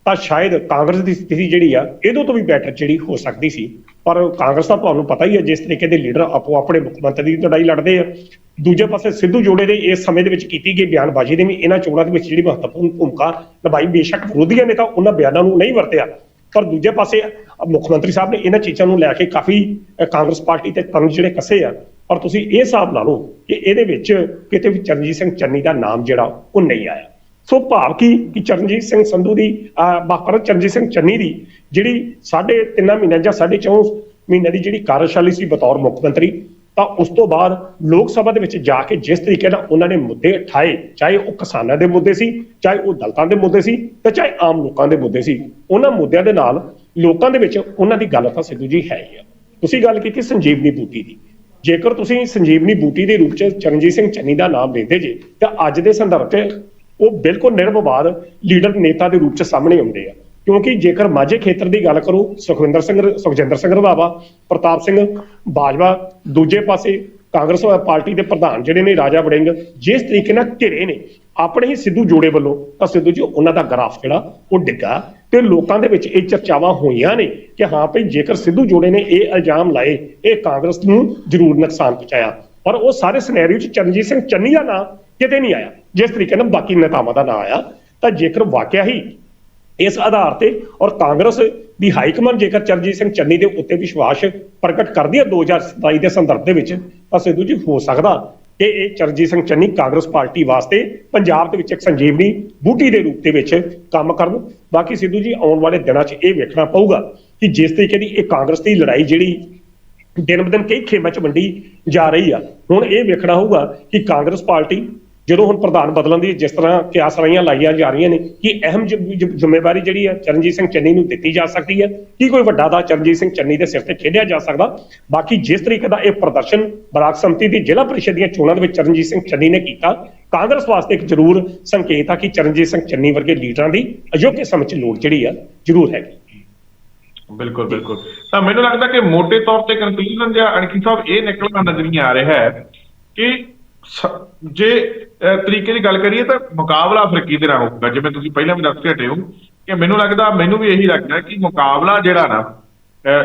ਤਾਂ ਸ਼ਾਇਦ ਕਾਂਗਰਸ ਦੀ ਸਥਿਤੀ ਜਿਹੜੀ ਆ, ਇਹਦੋਂ ਤੋਂ ਵੀ ਬੈਟਰ ਜਿਹੜੀ ਹੋ ਸਕਦੀ ਸੀ। ਪਰ ਕਾਂਗਰਸ ਦਾ ਤੁਹਾਨੂੰ ਪਤਾ ਹੀ ਹੈ ਜਿਸ ਤਰੀਕੇ ਦੇ ਲੀਡਰ ਆਪੋ ਆਪਣੇ ਮੁੱਖ ਮੰਤਰੀ ਦੀ ਲੜਾਈ ਲੜਦੇ ਆ, ਦੂਜੇ ਪਾਸੇ ਸਿੱਧੂ ਜੋੜੇ ਦੇ ਇਸ ਸਮੇਂ ਦੇ ਵਿੱਚ ਕੀਤੀ ਗਈ ਬਿਆਨਬਾਜ਼ੀ ਨੇ ਵੀ ਇਹਨਾਂ ਚੋਣਾਂ ਦੇ ਵਿੱਚ ਜਿਹੜੀ ਮਹੱਤਵਪੂਰਨ ਭੂਮਿਕਾ ਨਿਭਾਈ, ਬੇਸ਼ੱਕ ਵਿਰੋਧੀਆਂ ਨੇ ਤਾਂ ਉਹਨਾਂ ਬਿਆਨਾਂ ਨੂੰ ਨਹੀਂ ਵਰਤਿਆ। ਪਰ ਦੂਜੇ ਪਾਸੇ ਮੁੱਖ ਮੰਤਰੀ ਸਾਹਿਬ ਨੇ ਇਹਨਾਂ ਚੀਜ਼ਾਂ ਨੂੰ ਲੈ ਕੇ ਕਾਫੀ ਕਾਂਗਰਸ ਪਾਰਟੀ ਤੇ ਤੰਗ ਜਿਹੜੇ ਕੱਸੇ ਆ। ਪਰ ਤੁਸੀਂ ਇਹ ਹਿਸਾਬ ਲਾ ਲਓ ਕਿ ਇਹਦੇ ਵਿੱਚ ਕਿਤੇ ਵੀ ਚਰਨਜੀਤ ਸਿੰਘ ਚੰਨੀ ਦਾ ਨਾਮ ਜਿਹੜਾ, ਉਹ ਨਹੀਂ ਆਇਆ। ਸੋ ਭਾਵ ਕੀ, ਕਿ ਚਰਨਜੀਤ ਸਿੰਘ ਸੰਧੂ ਦੀ ਬਾਕਰ ਚਰਨਜੀਤ ਸਿੰਘ ਚੰਨੀ ਦੀ, ਜਿਹੜੀ ਸਾਢੇ ਤਿੰਨਾਂ ਮਹੀਨਿਆਂ ਜਾਂ ਸਾਢੇ ਚੌਂ ਦੀ ਜਿਹੜੀ ਕਾਰਜਸ਼ਾਲੀ ਸੀ ਬਤੌਰ ਮੁੱਖ ਮੰਤਰੀ, ਤਾਂ ਉਸ ਤੋਂ ਬਾਅਦ ਲੋਕ ਸਭਾ ਦੇ ਵਿੱਚ ਜਾ ਕੇ ਜਿਸ ਤਰੀਕੇ ਨਾਲ ਉਹਨਾਂ ਨੇ ਮੁੱਦੇ ਉਠਾਏ, ਚਾਹੇ ਉਹ ਕਿਸਾਨਾਂ ਦੇ ਮੁੱਦੇ ਸੀ, ਚਾਹੇ ਉਹ ਦਲਤਾਂ ਦੇ ਮੁੱਦੇ ਸੀ, ਤੇ ਚਾਹੇ ਆਮ ਲੋਕਾਂ ਦੇ ਮੁੱਦੇ ਸੀ, ਉਹਨਾਂ ਮੁੱਦਿਆਂ ਦੇ ਨਾਲ ਲੋਕਾਂ ਦੇ ਵਿੱਚ ਉਹਨਾਂ ਦੀ ਗੱਲ ਤਾਂ ਸਿੱਧੂ ਜੀ ਹੈ ਹੀ ਆ। ਤੁਸੀਂ ਗੱਲ ਕੀਤੀ ਸੰਜੀਵਨੀ ਬੂਟੀ ਦੀ। ਜੇਕਰ ਤੁਸੀਂ ਸੰਜੀਵਨੀ ਬੂਟੀ ਦੇ ਰੂਪ ਚ ਚਰਨਜੀਤ ਸਿੰਘ ਚੰਨੀ ਦਾ ਨਾਮ ਲੈਂਦੇ ਜੇ, ਤਾਂ ਅੱਜ ਦੇ ਸੰਦਰਭ 'ਚ ਉਹ ਬਿਲਕੁਲ ਨਿਰਵਿਵਾਦ ਲੀਡਰ ਨੇਤਾ ਦੇ ਰੂਪ ਚ ਸਾਹਮਣੇ ਆਉਂਦੇ ਆ। ਕਿਉਂਕਿ ਜੇਕਰ ਮਾਝੇ ਖੇਤਰ ਦੀ ਗੱਲ ਕਰੋ, ਸੁਖਵਿੰਦਰ ਸਿੰਘ, ਸੁਖਜਿੰਦਰ ਸਿੰਘ ਰੰਧਾਵਾ ਪ੍ਰਤਾਪ ਸਿੰਘ ਬਾਜਵਾ, ਦੂਜੇ ਪਾਸੇ ਕਾਂਗਰਸ ਪਾਰਟੀ ਦੇ ਪ੍ਰਧਾਨ ਜਿਹੜੇ ਨੇ ਰਾਜਾ ਵੜਿੰਗ, ਜਿਸ ਤਰੀਕੇ ਨਾਲ ਘਿਰੇ ਨੇ, ਆਪਣੇ ਹੀ ਸਿੱਧੂ ਜੋੜੇ ਵੱਲੋਂ, ਤਾਂ ਸਿੱਧੂ ਜੀ ਉਹਨਾਂ ਦਾ ਗ੍ਰਾਫ ਜਿਹੜਾ, ਉਹ ਡਿੱਗਾ ਤੇ ਲੋਕਾਂ ਦੇ ਵਿੱਚ ਇਹ ਚਰਚਾਵਾਂ ਹੋਈਆਂ ਨੇ ਕਿ ਹਾਂ ਭਈ ਜੇਕਰ ਸਿੱਧੂ ਜੋੜੇ ਨੇ ਇਹ ਇਲਜ਼ਾਮ ਲਾਏ, ਇਹ ਕਾਂਗਰਸ ਨੂੰ ਜ਼ਰੂਰ ਨੁਕਸਾਨ ਪਹੁੰਚਾਇਆ। ਪਰ ਉਹ ਸਾਰੇ ਸਿਨੈਰੀਓ 'ਚ ਚਰਨਜੀਤ ਸਿੰਘ ਚੰਨੀ ਦਾ ਨਾਂ ਕਿਤੇ ਨਹੀਂ ਆਇਆ, ਜਿਸ ਤਰੀਕੇ ਨਾਲ ਬਾਕੀ ਨੇਤਾਵਾਂ ਦਾ ਨਾਂ ਆਇਆ, ਤਾਂ ਜੇਕਰ ਵਾਕਿਆ ਹੀ ਇਸ ਆਧਾਰ ਤੇ ਔਰ ਕਾਂਗਰਸ ਦੀ ਹਾਈ ਕਮਾਂਡ ਜੇਕਰ ਚਰਨਜੀਤ ਸਿੰਘ ਚੰਨੀ ਦੇ ਉੱਤੇ ਵਿਸ਼ਵਾਸ ਪ੍ਰਗਟ ਕਰਦੀ ਹੈ 2027 ਦੇ ਸੰਦਰਭ ਦੇ ਵਿੱਚ, ਤਾਂ ਸਿੱਧੂ ਜੀ ਹੋ ਸਕਦਾ ਕਿ ਇਹ ਚਰਨਜੀਤ ਸਿੰਘ ਚੰਨੀ ਕਾਂਗਰਸ ਪਾਰਟੀ ਵਾਸਤੇ ਪੰਜਾਬ ਦੇ ਵਿੱਚ ਇੱਕ ਸੰਜੀਵਨੀ ਬੂਟੀ ਦੇ ਰੂਪ ਦੇ ਵਿੱਚ ਕੰਮ ਕਰਨ। ਬਾਕੀ ਸਿੱਧੂ ਜੀ ਆਉਣ ਵਾਲੇ ਦਿਨਾਂ 'ਚ ਇਹ ਵੇਖਣਾ ਪਊਗਾ ਕਿ ਜਿਸ ਤਰੀਕੇ ਦੀ ਇਹ ਕਾਂਗਰਸ ਦੀ ਲੜਾਈ ਜਿਹੜੀ ਦਿਨ ਬਦਨ ਕਈ ਖੇਮਾਂ 'ਚ ਵੰਡੀ ਜਾ ਰਹੀ ਆ, ਹੁਣ ਇਹ ਵੇਖਣਾ ਹੋਊਗਾ ਕਿ ਕਾਂਗਰਸ ਪਾਰਟੀ ਜਦੋਂ ਹੁਣ ਪ੍ਰਧਾਨ ਬਦਲਣ ਦੀ ਜਿਸ ਤਰ੍ਹਾਂ ਕਿਆਸ ਰਾਈਆਂ ਲਾਈਆਂ ਜਾ ਰਹੀਆਂ ਨੇ, ਕਿ ਅਹਿਮ ਜ਼ਿੰਮੇਵਾਰੀ ਜਿਹੜੀ ਹੈ ਚਰਨਜੀਤ ਸਿੰਘ ਚੰਨੀ ਨੂੰ ਦਿੱਤੀ ਜਾ ਸਕਦੀ ਹੈ? ਕੀ ਕੋਈ ਵੱਡਾ ਦਾ ਚਰਨਜੀਤ ਸਿੰਘ ਚੰਨੀ ਦੇ ਸਿਰ ਤੇ ਖੇਡਿਆ ਜਾ ਸਕਦਾ? ਬਾਕੀ ਜਿਸ ਤਰੀਕੇ ਦਾ ਇਹ ਪ੍ਰਦਰਸ਼ਨ ਬਰਾਕ ਸੰਮਤੀ ਦੀ ਜ਼ਿਲ੍ਹਾ ਪ੍ਰੀਸ਼ਦ ਦੀਆਂ ਚੋਣਾਂ ਦੇ ਵਿੱਚ ਚਰਨਜੀਤ ਸਿੰਘ ਚੰਨੀ ਨੇ ਕੀਤਾ, ਕਾਂਗਰਸ ਵਾਸਤੇ ਇੱਕ ਜ਼ਰੂਰ ਸੰਕੇਤ ਆ ਕਿ ਚਰਨਜੀਤ ਸਿੰਘ ਚੰਨੀ ਵਰਗੇ ਲੀਡਰਾਂ ਦੀ ਅਯੋਗਿਆ ਸਮੇਂ 'ਚ ਲੋੜ ਜਿਹੜੀ ਆ, ਜ਼ਰੂਰ ਹੈਗੀ। ਬਿਲਕੁਲ ਬਿਲਕੁਲ। ਤਾਂ ਮੈਨੂੰ ਲੱਗਦਾ ਕਿ ਮੋٹے ਤੌਰ ਤੇ ਕਨਕਲੂਜਨ ਜਾਂ ਅਣਖੀ ਸਾਹਿਬ ਇਹ ਨਿਕਲਦਾ ਨਜ਼ਰ ਨਹੀਂ ਆ ਰਿਹਾ ਹੈ ਕਿ ਜੇ ਤਰੀਕੇ ਦੀ ਗੱਲ ਕਰੀਏ ਤਾਂ ਮੁਕਾਬਲਾ ਫਿਰ ਕਿਹਦੇ ਨਾਲ ਹੋਊਗਾ? ਜਿਵੇਂ ਤੁਸੀਂ ਪਹਿਲਾਂ ਵੀ ਦੱਸ ਕੇ ਹਟੇ ਹੋ ਕਿ ਮੈਨੂੰ ਲੱਗਦਾ, ਮੈਨੂੰ ਵੀ ਇਹੀ ਲੱਗਦਾ ਕਿ ਮੁਕਾਬਲਾ ਜਿਹੜਾ ਨਾ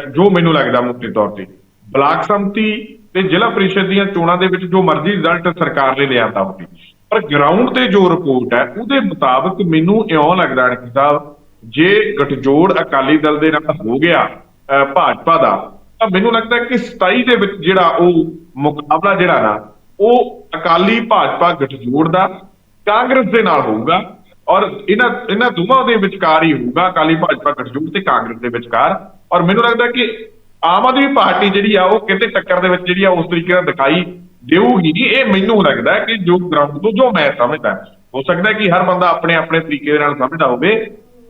ਜੋ ਮੈਨੂੰ ਲੱਗਦਾ ਮੁੱਖ ਤੌਰ ਤੇ, ਬਲਾਕ ਸੰਮਤੀ ਤੇ ਜ਼ਿਲ੍ਹਾ ਪ੍ਰੀਸ਼ਦ ਦੀਆਂ ਚੋਣਾਂ ਦੇ ਵਿੱਚ ਜੋ ਮਰਜ਼ੀ ਰਿਜ਼ਲਟ ਸਰਕਾਰ ਨੇ ਲਿਆਂਦਾ ਹੋਵੇ, ਪਰ ਗਰਾਊਂਡ ਤੇ ਜੋ ਰਿਪੋਰਟ ਹੈ, ਉਹਦੇ ਮੁਤਾਬਕ ਮੈਨੂੰ ਇਉਂ ਲੱਗਦਾ ਕਿ ਸਾਹਿਬ, ਜੇ ਗਠਜੋੜ ਅਕਾਲੀ ਦਲ ਦੇ ਨਾਲ ਹੋ ਗਿਆ ਅਹ ਭਾਜਪਾ ਦਾ, ਤਾਂ ਮੈਨੂੰ ਲੱਗਦਾ ਕਿ 27 ਦੇ ਵਿੱਚ ਜਿਹੜਾ ਉਹ ਮੁਕਾਬਲਾ ਜਿਹੜਾ ਨਾ ਉਹ ਅਕਾਲੀ ਭਾਜਪਾ ਗਠਜੋੜ ਦਾ, ਕਾਂਗਰਸ ਦੇ ਨਾਲ ਹੋਊਗਾ ਔਰ ਇਹਨਾਂ ਇਹਨਾਂ ਦੋਵਾਂ ਦੇ ਵਿਚਕਾਰ ਹੀ ਹੋਊਗਾ ਅਕਾਲੀ ਭਾਜਪਾ ਗਠਜੋੜ ਤੇ ਕਾਂਗਰਸ ਦੇ ਵਿਚਕਾਰ। ਔਰ ਮੈਨੂੰ ਲੱਗਦਾ ਕਿ ਆਮ ਆਦਮੀ ਪਾਰਟੀ ਜਿਹੜੀ ਆ, ਉਹ ਕਿਤੇ ਟੱਕਰ ਦੇ ਵਿੱਚ ਜਿਹੜੀ ਆ, ਉਸ ਤਰੀਕੇ ਨਾਲ ਦਿਖਾਈ ਦੇਊਗੀ ਨਹੀਂ। ਇਹ ਮੈਨੂੰ ਲੱਗਦਾ ਕਿ ਜੋ ਗਰਾਊਂਡ ਤੋਂ, ਜੋ ਮੈਂ ਸਮਝਦਾ, ਹੋ ਸਕਦਾ ਕਿ ਹਰ ਬੰਦਾ ਆਪਣੇ ਆਪਣੇ ਤਰੀਕੇ ਦੇ ਨਾਲ ਸਮਝਦਾ ਹੋਵੇ,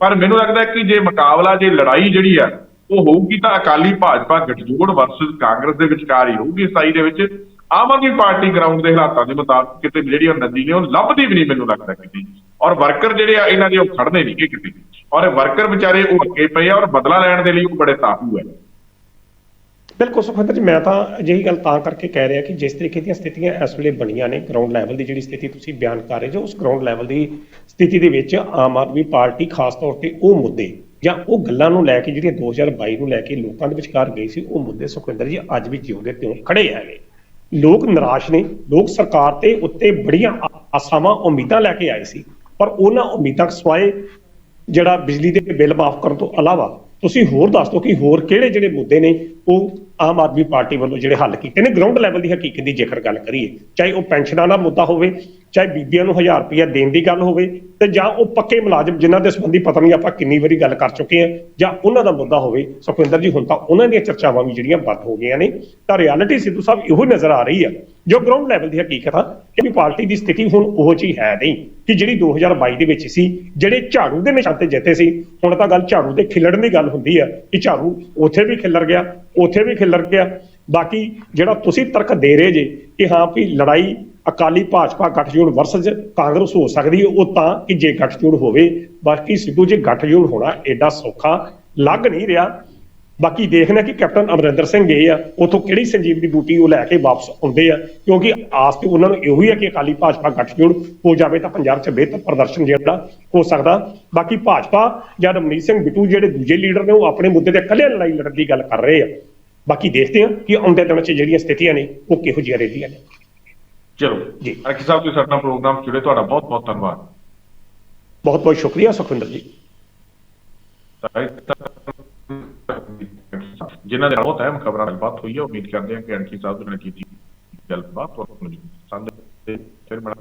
ਪਰ ਮੈਨੂੰ ਲੱਗਦਾ ਕਿ ਜੇ ਮੁਕਾਬਲਾ, ਜੇ ਲੜਾਈ ਜਿਹੜੀ ਆ, ਉਹ ਹੋਊਗੀ ਤਾਂ ਅਕਾਲੀ ਭਾਜਪਾ ਗਠਜੋੜ ਵਰਸਸ ਕਾਂਗਰਸ ਦੇ ਵਿਚਕਾਰ ਹੀ ਹੋਊਗੀ ਸਾਈ ਦੇ ਵਿੱਚ। ਆਮ ਆਦਮੀ ਪਾਰਟੀ ਗਰਾਊਂਡ ਦੇ ਹਾਲਾਤਾਂ ਦੇ ਮੁਤਾਬਕ ਕਿਤੇ ਜਿਹੜੀ ਉਹ ਨਦੀ ਨੇ ਉਹ ਲੱਭਦੀ ਵੀ ਨਹੀਂ ਮੈਨੂੰ ਲੱਗਦਾ ਕਿਤੇ। ਔਰ ਵਰਕਰ ਜਿਹੜੇ ਆ, ਇਹਨਾਂ ਦੇ ਉਹ ਖੜਦੇ ਨਹੀਂ ਗੇ ਕਿਤੇ। ਔਰ ਵਰਕਰ ਵਿਚਾਰੇ ਉਹ ਅੱਗੇ ਪਏ ਆ ਔਰ ਬਦਲਾ ਲੈਣ ਦੇ ਲਈ ਉਹ ਬੜੇ ਤਾਕੂ ਹੈ ਬਿਲਕੁਲ ਸੁਖਵਿੰਦਰ ਜੀ, ਮੈਂ ਤਾਂ ਅਜਿਹੀ ਗੱਲ ਤਾਂ ਕਰਕੇ ਕਹਿ ਰਿਹਾ ਕਿ ਜਿਸ ਤਰੀਕੇ ਦੀਆਂ ਸਥਿਤੀਆਂ ਇਸ ਵੇਲੇ ਬਣੀਆਂ ਨੇ ਗਰਾਊਂਡ ਲੈਵਲ ਦੀ ਜਿਹੜੀ ਸਥਿਤੀ ਤੁਸੀਂ ਬਿਆਨ ਕਰ ਰਹੇ ਜੋ, ਉਸ ਗਰਾਊਂਡ ਲੈਵਲ ਦੀ ਸਥਿਤੀ ਦੇ ਵਿੱਚ ਆਮ ਆਦਮੀ ਪਾਰਟੀ ਖਾਸ ਤੌਰ ਤੇ ਉਹ ਮੁੱਦੇ ਜਾਂ ਉਹ ਗੱਲਾਂ ਨੂੰ ਲੈ ਕੇ ਜਿਹੜੀਆਂ 2022 ਨੂੰ ਲੈ ਕੇ ਲੋਕਾਂ ਦੇ ਵਿਚਕਾਰ ਗਈ ਸੀ, ਉਹ ਮੁੱਦੇ ਸੁਖਵਿੰਦਰ ਜੀ ਅੱਜ ਵੀ ਜਿਉਂਦੇ ਤਿਉਂ ਖੜੇ ਹੈਗੇ। ਲੋਕ ਨਿਰਾਸ਼ ਨੇ, ਲੋਕ ਸਰਕਾਰ ਤੇ ਉੱਤੇ ਬੜੀਆਂ ਆਸਾਵਾਂ, ਉਮੀਦਾਂ ਲੈ ਕੇ ਆਏ ਸੀ। ਪਰ ਉਹਨਾਂ ਉਮੀਦਾਂ ਸਵਾਏ ਜਿਹੜਾ ਬਿਜਲੀ ਦੇ ਬਿੱਲ ਮਾਫ ਕਰਨ ਤੋਂ ਇਲਾਵਾ ਤੁਸੀਂ ਹੋਰ ਦੱਸ ਦਿਓ ਕਿ ਹੋਰ ਕਿਹੜੇ ਜਿਹੜੇ ਮੁੱਦੇ ਨੇ ਉਹ ਆਮ ਆਦਮੀ ਪਾਰਟੀ ਵੱਲੋਂ ਜਿਹੜੇ ਹੱਲ ਕੀਤੇ ਨੇ? ਗਰਾਊਂਡ ਲੈਵਲ ਦੀ ਹਕੀਕਤ ਦੀ ਜੇਕਰ ਗੱਲ ਕਰੀਏ, ਚਾਹੇ ਉਹ ਪੈਨਸ਼ਨਾਂ ਦਾ ਮੁੱਦਾ ਹੋਵੇ, ਚਾਹੇ ਬੀਬੀਆਂ ਨੂੰ 1000 ਰੁਪਇਆ ਦੇਣ ਦੀ ਗੱਲ ਹੋਵੇ ਤੇ ਜਾਂ ਉਹ ਪੱਕੇ ਮੁਲਾਜ਼ਮ ਜਿਨ੍ਹਾਂ ਦੇ ਸੰਬੰਧੀ ਪਤਾ ਨਹੀਂ ਆਪਾਂ ਕਿੰਨੀ ਵਾਰੀ ਗੱਲ ਕਰ ਚੁੱਕੇ ਹਾਂ ਜਾਂ ਉਹਨਾਂ ਦਾ ਮੁੱਦਾ ਹੋਵੇ, ਸੁਖਵਿੰਦਰ ਜੀ ਹੁਣ ਤਾਂ ਉਹਨਾਂ ਦੀਆਂ ਚਰਚਾਵਾਂ ਵੀ ਜਿਹੜੀਆਂ ਬੰਦ ਹੋ ਗਈਆਂ ਨੇ, ਤਾਂ ਰਿਐਲਿਟੀ ਸਿੱਧੂ ਸਾਹਿਬ ਇਹੋ ਹੀ ਨਜ਼ਰ ਆ ਰਹੀ ਆ ਜੋ ਗਰਾਊਂਡ ਲੈਵਲ ਦੀ ਹਕੀਕਤ ਆ ਕਿ ਪਾਰਟੀ ਦੀ ਸਥਿਤੀ ਹੁਣ ਉਹ ਜਿਹੀ ਹੈ ਨਹੀਂ ਕਿ ਜਿਹੜੀ 2022 ਦੇ ਵਿੱਚ ਸੀ, ਜਿਹੜੇ ਝਾੜੂ ਦੇ ਨਿਸ਼ਾਨ ਤੇ ਜਿੱਤੇ ਸੀ। ਹੁਣ ਤਾਂ ਗੱਲ ਝਾੜੂ ਦੇ ਖਿਲੜਨ ਦੀ ਗੱਲ ਹੁੰਦੀ ਹੈ ਕਿ ਝਾੜੂ ਉੱਥੇ ਵੀ ਖਿਲਰ ਗਿਆ, ਉੱਥੇ ਵੀ ਖਿਲਰ ਗਿਆ। ਬਾਕੀ ਜਿਹੜਾ ਤੁਸੀਂ ਤਰਕ ਦੇ ਰਹੇ ਜੇ ਕਿ ਹਾਂ ਵੀ ਲੜਾਈ ਅਕਾਲੀ ਭਾਜਪਾ ਗੱਠਜੋੜ ਵਰਸਸ ਕਾਂਗਰਸ ਹੋ ਸਕਦੀ ਹੈ, ਉਹ ਤਾਂ ਕਿ ਜੇ ਗੱਠਜੋੜ ਹੋਵੇ, ਬਾਕੀ ਸਿੱਧੂ ਜੇ ਗੱਠਜੋੜ ਹੋਣਾ ਐਡਾ ਸੌਖਾ ਲੱਗ ਨਹੀਂ ਰਿਹਾ। ਬਾਕੀ ਦੇਖਣਾ ਕਿ ਕੈਪਟਨ ਅਮਰਿੰਦਰ ਸਿੰਘ ਗਏ ਆ ਉਥੋਂ ਕਿਹੜੀ ਸੰਜੀਵ ਦੀ ਬੂਟੀ ਉਹ ਲੈ ਕੇ ਵਾਪਸ ਆਉਂਦੇ ਆ ਕਿਉਂਕਿ ਆਸ ਤੇ ਉਹਨਾਂ ਨੂੰ ਇਹੋ ਹੀ ਆ ਕਿ ਅਕਾਲੀ ਭਾਜਪਾ ਗੱਠਜੋੜ ਹੋ ਜਾਵੇ ਤਾਂ ਪੰਜਾਬ 'ਚ ਬਿਹਤਰ ਪ੍ਰਦਰਸ਼ਨ ਜਿਹੜਾ ਹੋ ਸਕਦਾ। ਬਾਕੀ ਭਾਜਪਾ ਜਾਂ ਰਮਨੀਤ ਸਿੰਘ ਬਿੱਟੂ ਜਿਹੜੇ ਦੂਜੇ ਲੀਡਰ ਨੇ ਉਹ ਆਪਣੇ ਮੁੱਦੇ ਤੇ ਇਕੱਲੇ ਲੜਾਈ ਲੜਨ ਦੀ ਗੱਲ ਕਰ ਰਹੇ ਆ। ਬਾਕੀ ਦੇਖਦੇ ਆ ਕਿ ਆਉਂਦੇ ਦਿਨਾਂ 'ਚ ਜਿਹੜੀਆਂ ਸਥਿਤੀਆਂ ਨੇ ਉਹ ਕਿਹੋ ਜਿਹੀਆਂ ਰਹਿੰਦੀਆਂ ਨੇ। ਚਲੋ ਜੀ। ਅਰਕੀ ਸਾਹਿਬ ਤੁਸੀਂ ਸਾਡੇ ਪ੍ਰੋਗਰਾਮ ਜੁੜੇ ਤੁਹਾਡਾ ਬਹੁਤ ਬਹੁਤ ਧੰਨਵਾਦ। ਬਹੁਤ ਬਹੁਤ ਸ਼ੁਕਰੀਆ ਸੁਖਵਿੰਦਰ ਜੀ। ਜਿਨ੍ਹਾਂ ਦੇ ਨਾਲ ਬਹੁਤ ਅਹਿਮ ਖਬਰਾਂ ਗੱਲਬਾਤ ਹੋਈ ਹੈ ਉਮੀਦ ਕਰਦੇ ਹਾਂ ਕਿ ਅਣਖੀ ਸਾਹਿਬ ਨੇ ਕੀਤੀ ਗੱਲਬਾਤ ਤੁਹਾਨੂੰ ਪਸੰਦ ਫਿਰ ਬਣਾ